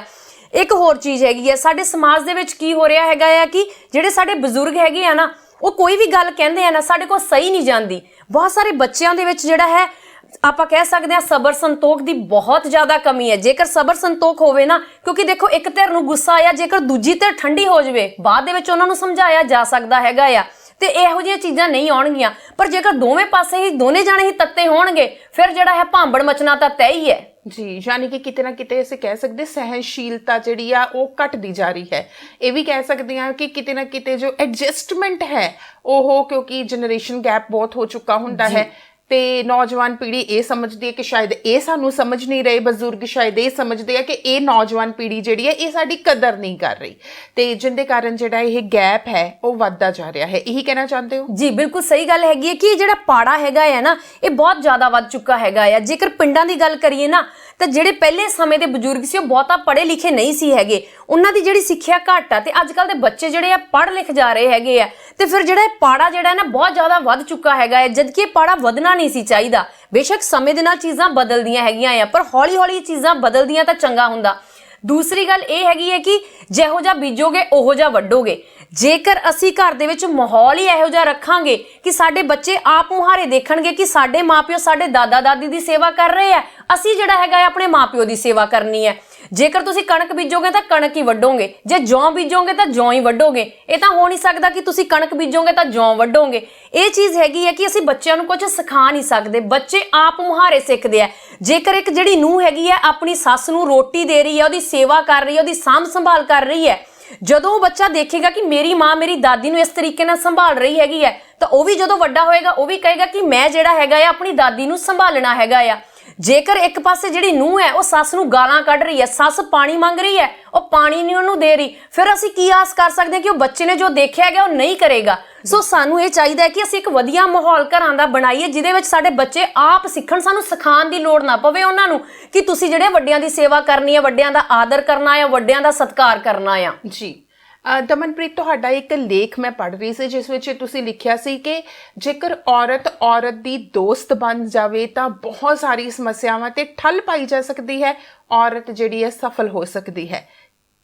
ਇੱਕ ਹੋਰ ਚੀਜ਼ ਹੈਗੀ ਹੈ ਸਾਡੇ ਸਮਾਜ ਦੇ ਵਿੱਚ ਕੀ ਹੋ ਰਿਹਾ ਹੈਗਾ ਆ ਕਿ ਜਿਹੜੇ ਸਾਡੇ ਬਜ਼ੁਰਗ ਹੈਗੇ ਆ ਨਾ ਉਹ ਕੋਈ ਵੀ ਗੱਲ ਕਹਿੰਦੇ ਆ ਨਾ ਸਾਡੇ ਕੋਲ ਸਹੀ ਨਹੀਂ ਜਾਂਦੀ। ਬਹੁਤ ਸਾਰੇ ਬੱਚਿਆਂ ਦੇ ਵਿੱਚ ਜਿਹੜਾ ਹੈ ਆਪਾਂ ਕਹਿ ਸਕਦੇ ਹਾਂ ਸਬਰ ਸੰਤੋਖ ਦੀ ਬਹੁਤ ਜ਼ਿਆਦਾ ਕਮੀ ਹੈ। ਜੇਕਰ ਸਬਰ ਸੰਤੋਖ ਹੋਵੇ ਨਾ ਕਿਉਂਕਿ ਦੇਖੋ ਇੱਕ ਧਿਰ ਨੂੰ ਗੁੱਸਾ ਆਇਆ ਜੇਕਰ ਦੂਜੀ ਧਿਰ ਠੰਡੀ ਹੋ ਜਾਵੇ ਬਾਅਦ ਦੇ ਵਿੱਚ ਉਹਨਾਂ ਨੂੰ ਸਮਝਾਇਆ ਜਾ ਸਕਦਾ ਹੈਗਾ ਆ। ਤੇ ਇਹੋ ਜਿਹੀਆਂ ਚੀਜ਼ਾਂ ਨਹੀਂ ਆਉਣਗੀਆਂ। ਪਰ ਜੇਕਰ ਦੋਵੇਂ ਪਾਸੇ ਹੀ ਦੋਨੇ ਜਾਣੇ ਹੀ ਤੱਤੇ ਹੋਣਗੇ ਫਿਰ ਜਿਹੜਾ ਹੈ ਭਾਂਬੜ ਮਚਣਾ ਤਾਂ ਤੈਅ ਹੀ ਹੈ। ਜੀ ਯਾਨੀ ਕਿ ਕਿਤੇ ਨਾ ਕਿਤੇ ਅਸੀਂ ਕਹਿ ਸਕਦੇ ਸਹਿਨਸ਼ੀਲਤਾ ਜਿਹੜੀ ਆ ਉਹ ਘਟਦੀ ਜਾ ਰਹੀ ਹੈ। ਇਹ ਵੀ ਕਹਿ ਸਕਦੇ ਹਾਂ ਕਿ ਕਿਤੇ ਨਾ ਕਿਤੇ ਜੋ ਐਡਜਸਟਮੈਂਟ ਹੈ ਉਹ ਕਿਉਂਕਿ ਜਨਰੇਸ਼ਨ ਗੈਪ ਬਹੁਤ ਹੋ ਚੁੱਕਾ ਹੁੰਦਾ ਹੈ। ਤੇ ਨੌਜਵਾਨ ਪੀੜ੍ਹੀ ਇਹ ਸਮਝਦੀ ਹੈ ਕਿ ਸ਼ਾਇਦ ਇਹ ਸਾਨੂੰ ਸਮਝ ਨਹੀਂ ਰਹੇ, ਬਜ਼ੁਰਗ ਸ਼ਾਇਦ ਇਹ ਸਮਝਦੇ ਆ ਕਿ ਇਹ ਨੌਜਵਾਨ ਪੀੜ੍ਹੀ ਜਿਹੜੀ ਹੈ, ਇਹ ਸਾਡੀ ਕਦਰ ਨਹੀਂ ਕਰ ਰਹੀ। ਤੇ ਜਿੰਦੇ ਕਾਰਨ ਜਿਹੜਾ ਇਹ ਗੈਪ ਹੈ, ਉਹ ਵੱਧਦਾ ਜਾ ਰਿਹਾ ਹੈ। ਇਹੀ ਕਹਿਣਾ ਚਾਹੁੰਦੇ ਹੋ? ਜੀ, ਬਿਲਕੁਲ ਸਹੀ ਗੱਲ ਹੈਗੀ ਹੈ ਕਿ ਇਹ ਜਿਹੜਾ ਪਾੜਾ ਹੈਗਾ ਹੈ ਨਾ, ਇਹ ਬਹੁਤ ਜ਼ਿਆਦਾ ਵੱਧ ਚੁੱਕਾ ਹੈਗਾ ਹੈ ਜੇਕਰ ਪਿੰਡਾਂ ਦੀ ਗੱਲ ਕਰੀਏ ਨਾ ਤਾਂ ਜਿਹੜੇ ਪਹਿਲੇ ਸਮੇਂ ਦੇ ਬਜ਼ੁਰਗ ਸੀ, ਉਹ ਬਹੁਤਾ ਪੜ੍ਹੇ ਲਿਖੇ ਨਹੀਂ ਸੀ ਹੈਗੇ। ਉਹਨਾਂ ਦੀ ਜਿਹੜੀ ਸਿੱਖਿਆ ਘੱਟ ਆ ਤੇ ਅੱਜ ਕੱਲ ਦੇ ਬੱਚੇ ਜਿਹੜੇ ਆ, ਪੜ੍ਹ ਲਿਖ ਜਾ ਰਹੇ ਹੈਗੇ ਆ। ਤੇ ਫਿਰ ਜਿਹੜਾ ਇਹ ਪਾੜਾ ਜਿਹੜਾ ਨਾ, ਬਹੁਤ ਜ਼ਿਆਦਾ ਵੱਧ ਚੁੱਕਾ ਹੈਗਾ ਹੈ, ਜਦਕਿ ਇਹ ਪਾੜਾ ਵਧਣਾ ਨਹੀਂ ਸੀ ਚਾਹੀਦਾ। ਬੇਸ਼ੱਕ ਸਮੇਂ ਦੇ ਨਾਲ ਚੀਜ਼ਾਂ ਬਦਲਦੀਆਂ ਹੈਗੀਆਂ ਆ, ਪਰ ਹੌਲੀ ਹੌਲੀ ਚੀਜ਼ਾਂ ਬਦਲਦੀਆਂ ਤਾਂ ਚੰਗਾ ਹੁੰਦਾ। ਦੂਸਰੀ ਗੱਲ ਇਹ ਹੈਗੀ ਹੈ ਕਿ ਜਿਹੋ ਜਿਹਾ ਬੀਜੋਗੇ, ਉਹੋ ਜਿਹਾ ਵੱਢੋਗੇ। ਜੇਕਰ ਅਸੀਂ ਘਰ ਦੇ ਵਿੱਚ ਮਾਹੌਲ ਹੀ ਇਹੋ ਜਿਹਾ ਰੱਖਾਂਗੇ ਕਿ ਸਾਡੇ ਬੱਚੇ ਆਪ ਮੁਹਾਰੇ ਦੇਖਣਗੇ ਕਿ ਸਾਡੇ ਮਾਪਿਓ ਸਾਡੇ ਦਾਦਾ ਦਾਦੀ ਦੀ ਸੇਵਾ ਕਰ ਰਹੇ ਆ, ਅਸੀਂ ਜਿਹੜਾ ਹੈਗਾ ਹੈ ਆਪਣੇ ਮਾਪਿਓ ਦੀ ਸੇਵਾ ਕਰਨੀ ਹੈ। ਜੇਕਰ ਤੁਸੀਂ ਕਣਕ ਬੀਜੋਗੇ ਤਾਂ ਕਣਕ ਹੀ ਵੱਢੋਗੇ। ਜੇ ਜੌਂ ਬੀਜੋਗੇ ਤਾਂ ਜੌਂ ਹੀ ਵੱਢੋਗੇ। ਇਹ ਤਾਂ ਹੋ ਨਹੀਂ ਸਕਦਾ ਕਿ ਤੁਸੀਂ ਕਣਕ ਬੀਜੋਗੇ ਤਾਂ ਜੌਂ ਵੱਢੋਗੇ। ਇਹ ਚੀਜ਼ ਹੈਗੀ ਹੈ ਕਿ ਅਸੀਂ ਬੱਚਿਆਂ ਨੂੰ ਕੁਝ ਸਿਖਾ ਨਹੀਂ ਸਕਦੇ। ਬੱਚੇ ਆਪ ਮੁਹਾਰੇ ਸਿੱਖਦੇ ਆ। ਜੇਕਰ ਇੱਕ ਜਿਹੜੀ ਨੂੰਹ ਹੈਗੀ ਹੈ, ਆਪਣੀ ਸੱਸ ਨੂੰ ਰੋਟੀ ਦੇ ਰਹੀ ਹੈ, ਉਹਦੀ ਸੇਵਾ ਕਰ ਰਹੀ ਹੈ, ਉਹਦੀ ਸਾਂਭ ਸੰਭਾਲ ਕਰ ਰਹੀ ਹੈ, ਜਦੋਂ ਉਹ ਬੱਚਾ ਦੇਖੇਗਾ ਕਿ ਮੇਰੀ ਮਾਂ ਮੇਰੀ ਦਾਦੀ ਨੂੰ ਇਸ ਤਰੀਕੇ ਨਾਲ ਸੰਭਾਲ ਰਹੀ ਹੈਗੀ ਹੈ, ਤਾਂ ਉਹ ਵੀ ਜਦੋਂ ਵੱਡਾ ਹੋਏਗਾ, ਉਹ ਵੀ ਕਹੇਗਾ ਕਿ ਮੈਂ ਜਿਹੜਾ ਹੈਗਾ ਆ, ਆਪਣੀ ਦਾਦੀ ਨੂੰ ਸੰਭਾਲਣਾ ਹੈਗਾ ਆ। ਜੇਕਰ ਇੱਕ ਪਾਸੇ ਜਿਹੜੀ ਨੂੰਹ ਹੈ, ਉਹ ਸੱਸ ਨੂੰ ਗਾਲਾਂ ਕੱਢ ਰਹੀ ਹੈ, ਸੱਸ ਪਾਣੀ ਮੰਗ ਰਹੀ ਹੈ, ਉਹ ਪਾਣੀ ਨਹੀਂ ਉਹਨੂੰ ਦੇ ਰਹੀ, ਫਿਰ ਅਸੀਂ ਕੀ ਆਸ ਕਰ ਸਕਦੇ ਹਾਂ ਕਿ ਉਹ ਬੱਚੇ ਨੇ ਜੋ ਦੇਖਿਆ ਗਿਆ ਉਹ ਨਹੀਂ ਕਰੇਗਾ? ਸੋ ਸਾਨੂੰ ਇਹ ਚਾਹੀਦਾ ਹੈ ਕਿ ਅਸੀਂ ਇੱਕ ਵਧੀਆ ਮਾਹੌਲ ਘਰਾਂ ਦਾ ਬਣਾਈਏ, ਜਿਹਦੇ ਵਿੱਚ ਸਾਡੇ ਬੱਚੇ ਆਪ ਸਿੱਖਣ, ਸਾਨੂੰ ਸਿਖਾਉਣ ਦੀ ਲੋੜ ਨਾ ਪਵੇ ਉਹਨਾਂ ਨੂੰ ਕਿ ਤੁਸੀਂ ਜਿਹੜੇ ਵੱਡਿਆਂ ਦੀ ਸੇਵਾ ਕਰਨੀ ਹੈ, ਵੱਡਿਆਂ ਦਾ ਆਦਰ ਕਰਨਾ ਹੈ ਵੱਡਿਆਂ ਦਾ ਸਤਿਕਾਰ ਕਰਨਾ ਆ ਜੀ। ਦਮਨਪ੍ਰੀਤ, ਤੁਹਾਡਾ ਇੱਕ ਲੇਖ ਮੈਂ ਪੜ੍ਹ ਰਹੀ ਸੀ, ਜਿਸ ਵਿੱਚ ਤੁਸੀਂ ਲਿਖਿਆ ਸੀ ਕਿ ਜੇਕਰ ਔਰਤ ਔਰਤ ਦੀ ਦੋਸਤ ਬਣ ਜਾਵੇ ਤਾਂ ਬਹੁਤ ਸਾਰੀ ਸਮੱਸਿਆਵਾਂ ਤੇ ਠੱਲ ਪਾਈ ਜਾ ਸਕਦੀ ਹੈ, ਔਰਤ ਜਿਹੜੀ ਹੈ ਸਫਲ ਹੋ ਸਕਦੀ ਹੈ।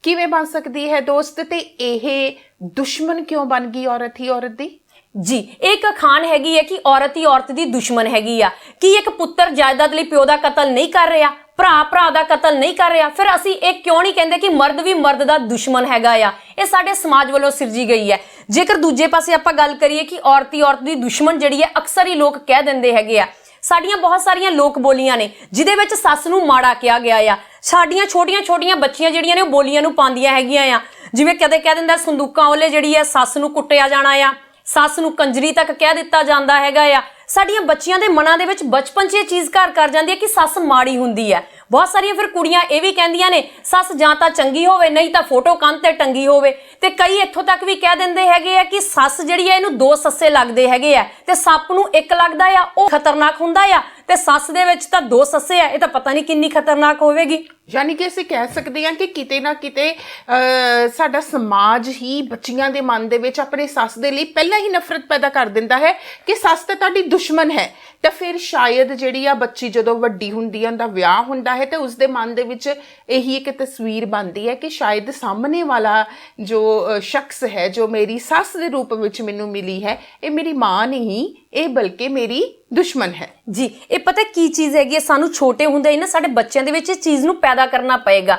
ਕਿਵੇਂ ਬਣ ਸਕਦੀ ਹੈ ਦੋਸਤ ਤੇ ਇਹ ਦੁਸ਼ਮਣ ਕਿਉਂ ਬਣ ਗਈ ਔਰਤ ਹੀ ਔਰਤ ਦੀ? ਜੀ, ਇਹ ਇੱਕ ਅਖਾਣ ਹੈਗੀ ਹੈ ਕਿ ਔਰਤ ਹੀ ਔਰਤ ਦੀ ਦੁਸ਼ਮਣ ਹੈਗੀ ਆ। ਕਿ ਇੱਕ ਪੁੱਤਰ ਜਾਇਦਾਦ ਲਈ ਪਿਓ ਦਾ ਕਤਲ ਨਹੀਂ ਕਰ ਰਿਹਾ? ਭਰਾ ਭਰਾ ਦਾ ਕਤਲ ਨਹੀਂ ਕਰ ਰਿਹਾ। ਫਿਰ ਅਸੀਂ ਇਹ ਕਿਉਂ ਨਹੀਂ ਕਹਿੰਦੇ ਕਿ ਮਰਦ ਵੀ ਮਰਦ ਦਾ ਦੁਸ਼ਮਣ ਹੈਗਾ ਆ? ਇਹ ਸਾਡੇ ਸਮਾਜ ਵੱਲੋਂ ਸਿਰਜੀ ਗਈ ਹੈ। ਜੇਕਰ ਦੂਜੇ ਪਾਸੇ ਆਪਾਂ ਗੱਲ ਕਰੀਏ ਕਿ ਔਰਤ ਹੀ ਔਰਤ ਦੀ ਦੁਸ਼ਮਣ ਜਿਹੜੀ ਹੈ, ਅਕਸਰ ਹੀ ਲੋਕ ਕਹਿ ਦਿੰਦੇ ਹੈਗੇ ਆ। ਸਾਡੀਆਂ ਬਹੁਤ ਸਾਰੀਆਂ ਲੋਕ ਬੋਲੀਆਂ ਨੇ, ਜਿਹਦੇ ਵਿੱਚ ਸੱਸ ਨੂੰ ਮਾੜਾ ਕਿਹਾ ਗਿਆ ਆ। ਸਾਡੀਆਂ ਛੋਟੀਆਂ-ਛੋਟੀਆਂ ਬੱਚੀਆਂ ਜਿਹੜੀਆਂ ਨੇ, ਉਹ ਬੋਲੀਆਂ ਨੂੰ ਪਾਉਂਦੀਆਂ ਹੈਗੀਆਂ ਆ। ਜਿਵੇਂ ਕਦੇ ਕਹਿ ਦਿੰਦਾ, ਸੰਦੂਕਾਂ ਓਲੇ ਜਿਹੜੀ ਆ ਸੱਸ ਨੂੰ ਕੁੱਟਿਆ ਜਾਣਾ ਆ। ਸੱਸ ਨੂੰ ਕੰਜਰੀ ਤੱਕ ਕਹਿ ਦਿੱਤਾ ਜਾਂਦਾ ਹੈਗਾ ਆ। ਸਾਡੀਆਂ ਬੱਚੀਆਂ ਦੇ ਮਨਾਂ ਦੇ ਵਿੱਚ ਬਚਪਨ 'ਚ ਇਹ ਚੀਜ਼ ਘਰ ਕਰ ਜਾਂਦੀ ਹੈ ਕਿ ਸੱਸ ਮਾੜੀ ਹੁੰਦੀ ਹੈ। ਬਹੁਤ ਸਾਰੀਆਂ ਫਿਰ ਕੁੜੀਆਂ ਇਹ ਵੀ ਕਹਿੰਦੀਆਂ ਨੇ, ਸੱਸ ਜਾਂ ਤਾਂ ਚੰਗੀ ਹੋਵੇ, ਨਹੀਂ ਤਾਂ ਫੋਟੋ ਕੰਨ ਤੇ ਟੰਗੀ ਹੋਵੇ। ਤੇ ਕਈ ਇੱਥੋਂ ਤੱਕ ਵੀ ਕਹਿ ਦਿੰਦੇ ਹੈਗੇ ਆ ਕਿ ਸੱਸ ਜਿਹੜੀ ਹੈ ਇਹਨੂੰ ਦੋ ਸੱਸੇ ਲੱਗਦੇ ਹੈਗੇ ਆ। ਤੇ ਸੱਪ ਨੂੰ ਇੱਕ ਲੱਗਦਾ ਆ, ਉਹ ਖਤਰਨਾਕ ਹੁੰਦਾ ਆ। ਤੇ ਸੱਸ ਦੇ ਵਿੱਚ ਤਾਂ ਦੋ ਸੱਸੇ ਆ ਇਹ ਤਾਂ ਪਤਾ ਨਹੀਂ ਕਿੰਨੀ ਖਤਰਨਾਕ ਹੋਵੇਗੀ। ਯਾਨੀ ਕਿ ਅਸੀਂ ਕਹਿ ਸਕਦੇ ਹਾਂ ਕਿ ਕਿਤੇ ਨਾ ਕਿਤੇ ਅਹ, ਸਾਡਾ ਸਮਾਜ ਹੀ ਬੱਚੀਆਂ ਦੇ ਮਨ ਦੇ ਵਿੱਚ ਆਪਣੇ ਸੱਸ ਦੇ ਲਈ ਪਹਿਲਾਂ ਹੀ ਨਫ਼ਰਤ ਪੈਦਾ ਕਰ ਦਿੰਦਾ ਹੈ ਕਿ ਸੱਸ ਤਾਂ ਤੁਹਾਡੀ ਦੁਸ਼ਮਣ ਹੈ। ਤਾਂ ਫਿਰ ਸ਼ਾਇਦ ਜਿਹੜੀ ਆ ਬੱਚੀ ਜਦੋਂ ਵੱਡੀ ਹੁੰਦੀ ਹੈ ਉਹਦਾ ਵਿਆਹ ਹੁੰਦਾ ਹੈ ਤੇ ਉਸ ਦੇ ਮਨ ਦੇ ਵਿੱਚ ਇਹੀ ਇੱਕ ਤਸਵੀਰ ਬਣਦੀ ਹੈ ਕਿ ਸ਼ਾਇਦ ਸਾਹਮਣੇ ਵਾਲਾ ਜੋ ਅਹ, ਸ਼ਖਸ ਹੈ ਜੋ ਮੇਰੀ ਸੱਸ ਦੇ ਰੂਪ ਵਿੱਚ ਮੈਨੂੰ ਮਿਲੀ ਹੈ ਇਹ ਮੇਰੀ ਮਾਂ ਨਹੀਂ ਇਹ ਬਲਕਿ ਮੇਰੀ ਦੁਸ਼ਮਣ ਹੈ। ਜੀ, ਇਹ ਪਤਾ ਕੀ ਚੀਜ਼ ਹੈਗੀ ਹੈ? ਸਾਨੂੰ ਛੋਟੇ ਹੁੰਦੇ ਹੀ ਨਾ ਸਾਡੇ ਬੱਚਿਆਂ ਦੇ ਵਿੱਚ ਇਸ ਚੀਜ਼ ਨੂੰ ਪੈਦਾ ਕਰਨਾ ਪਏਗਾ।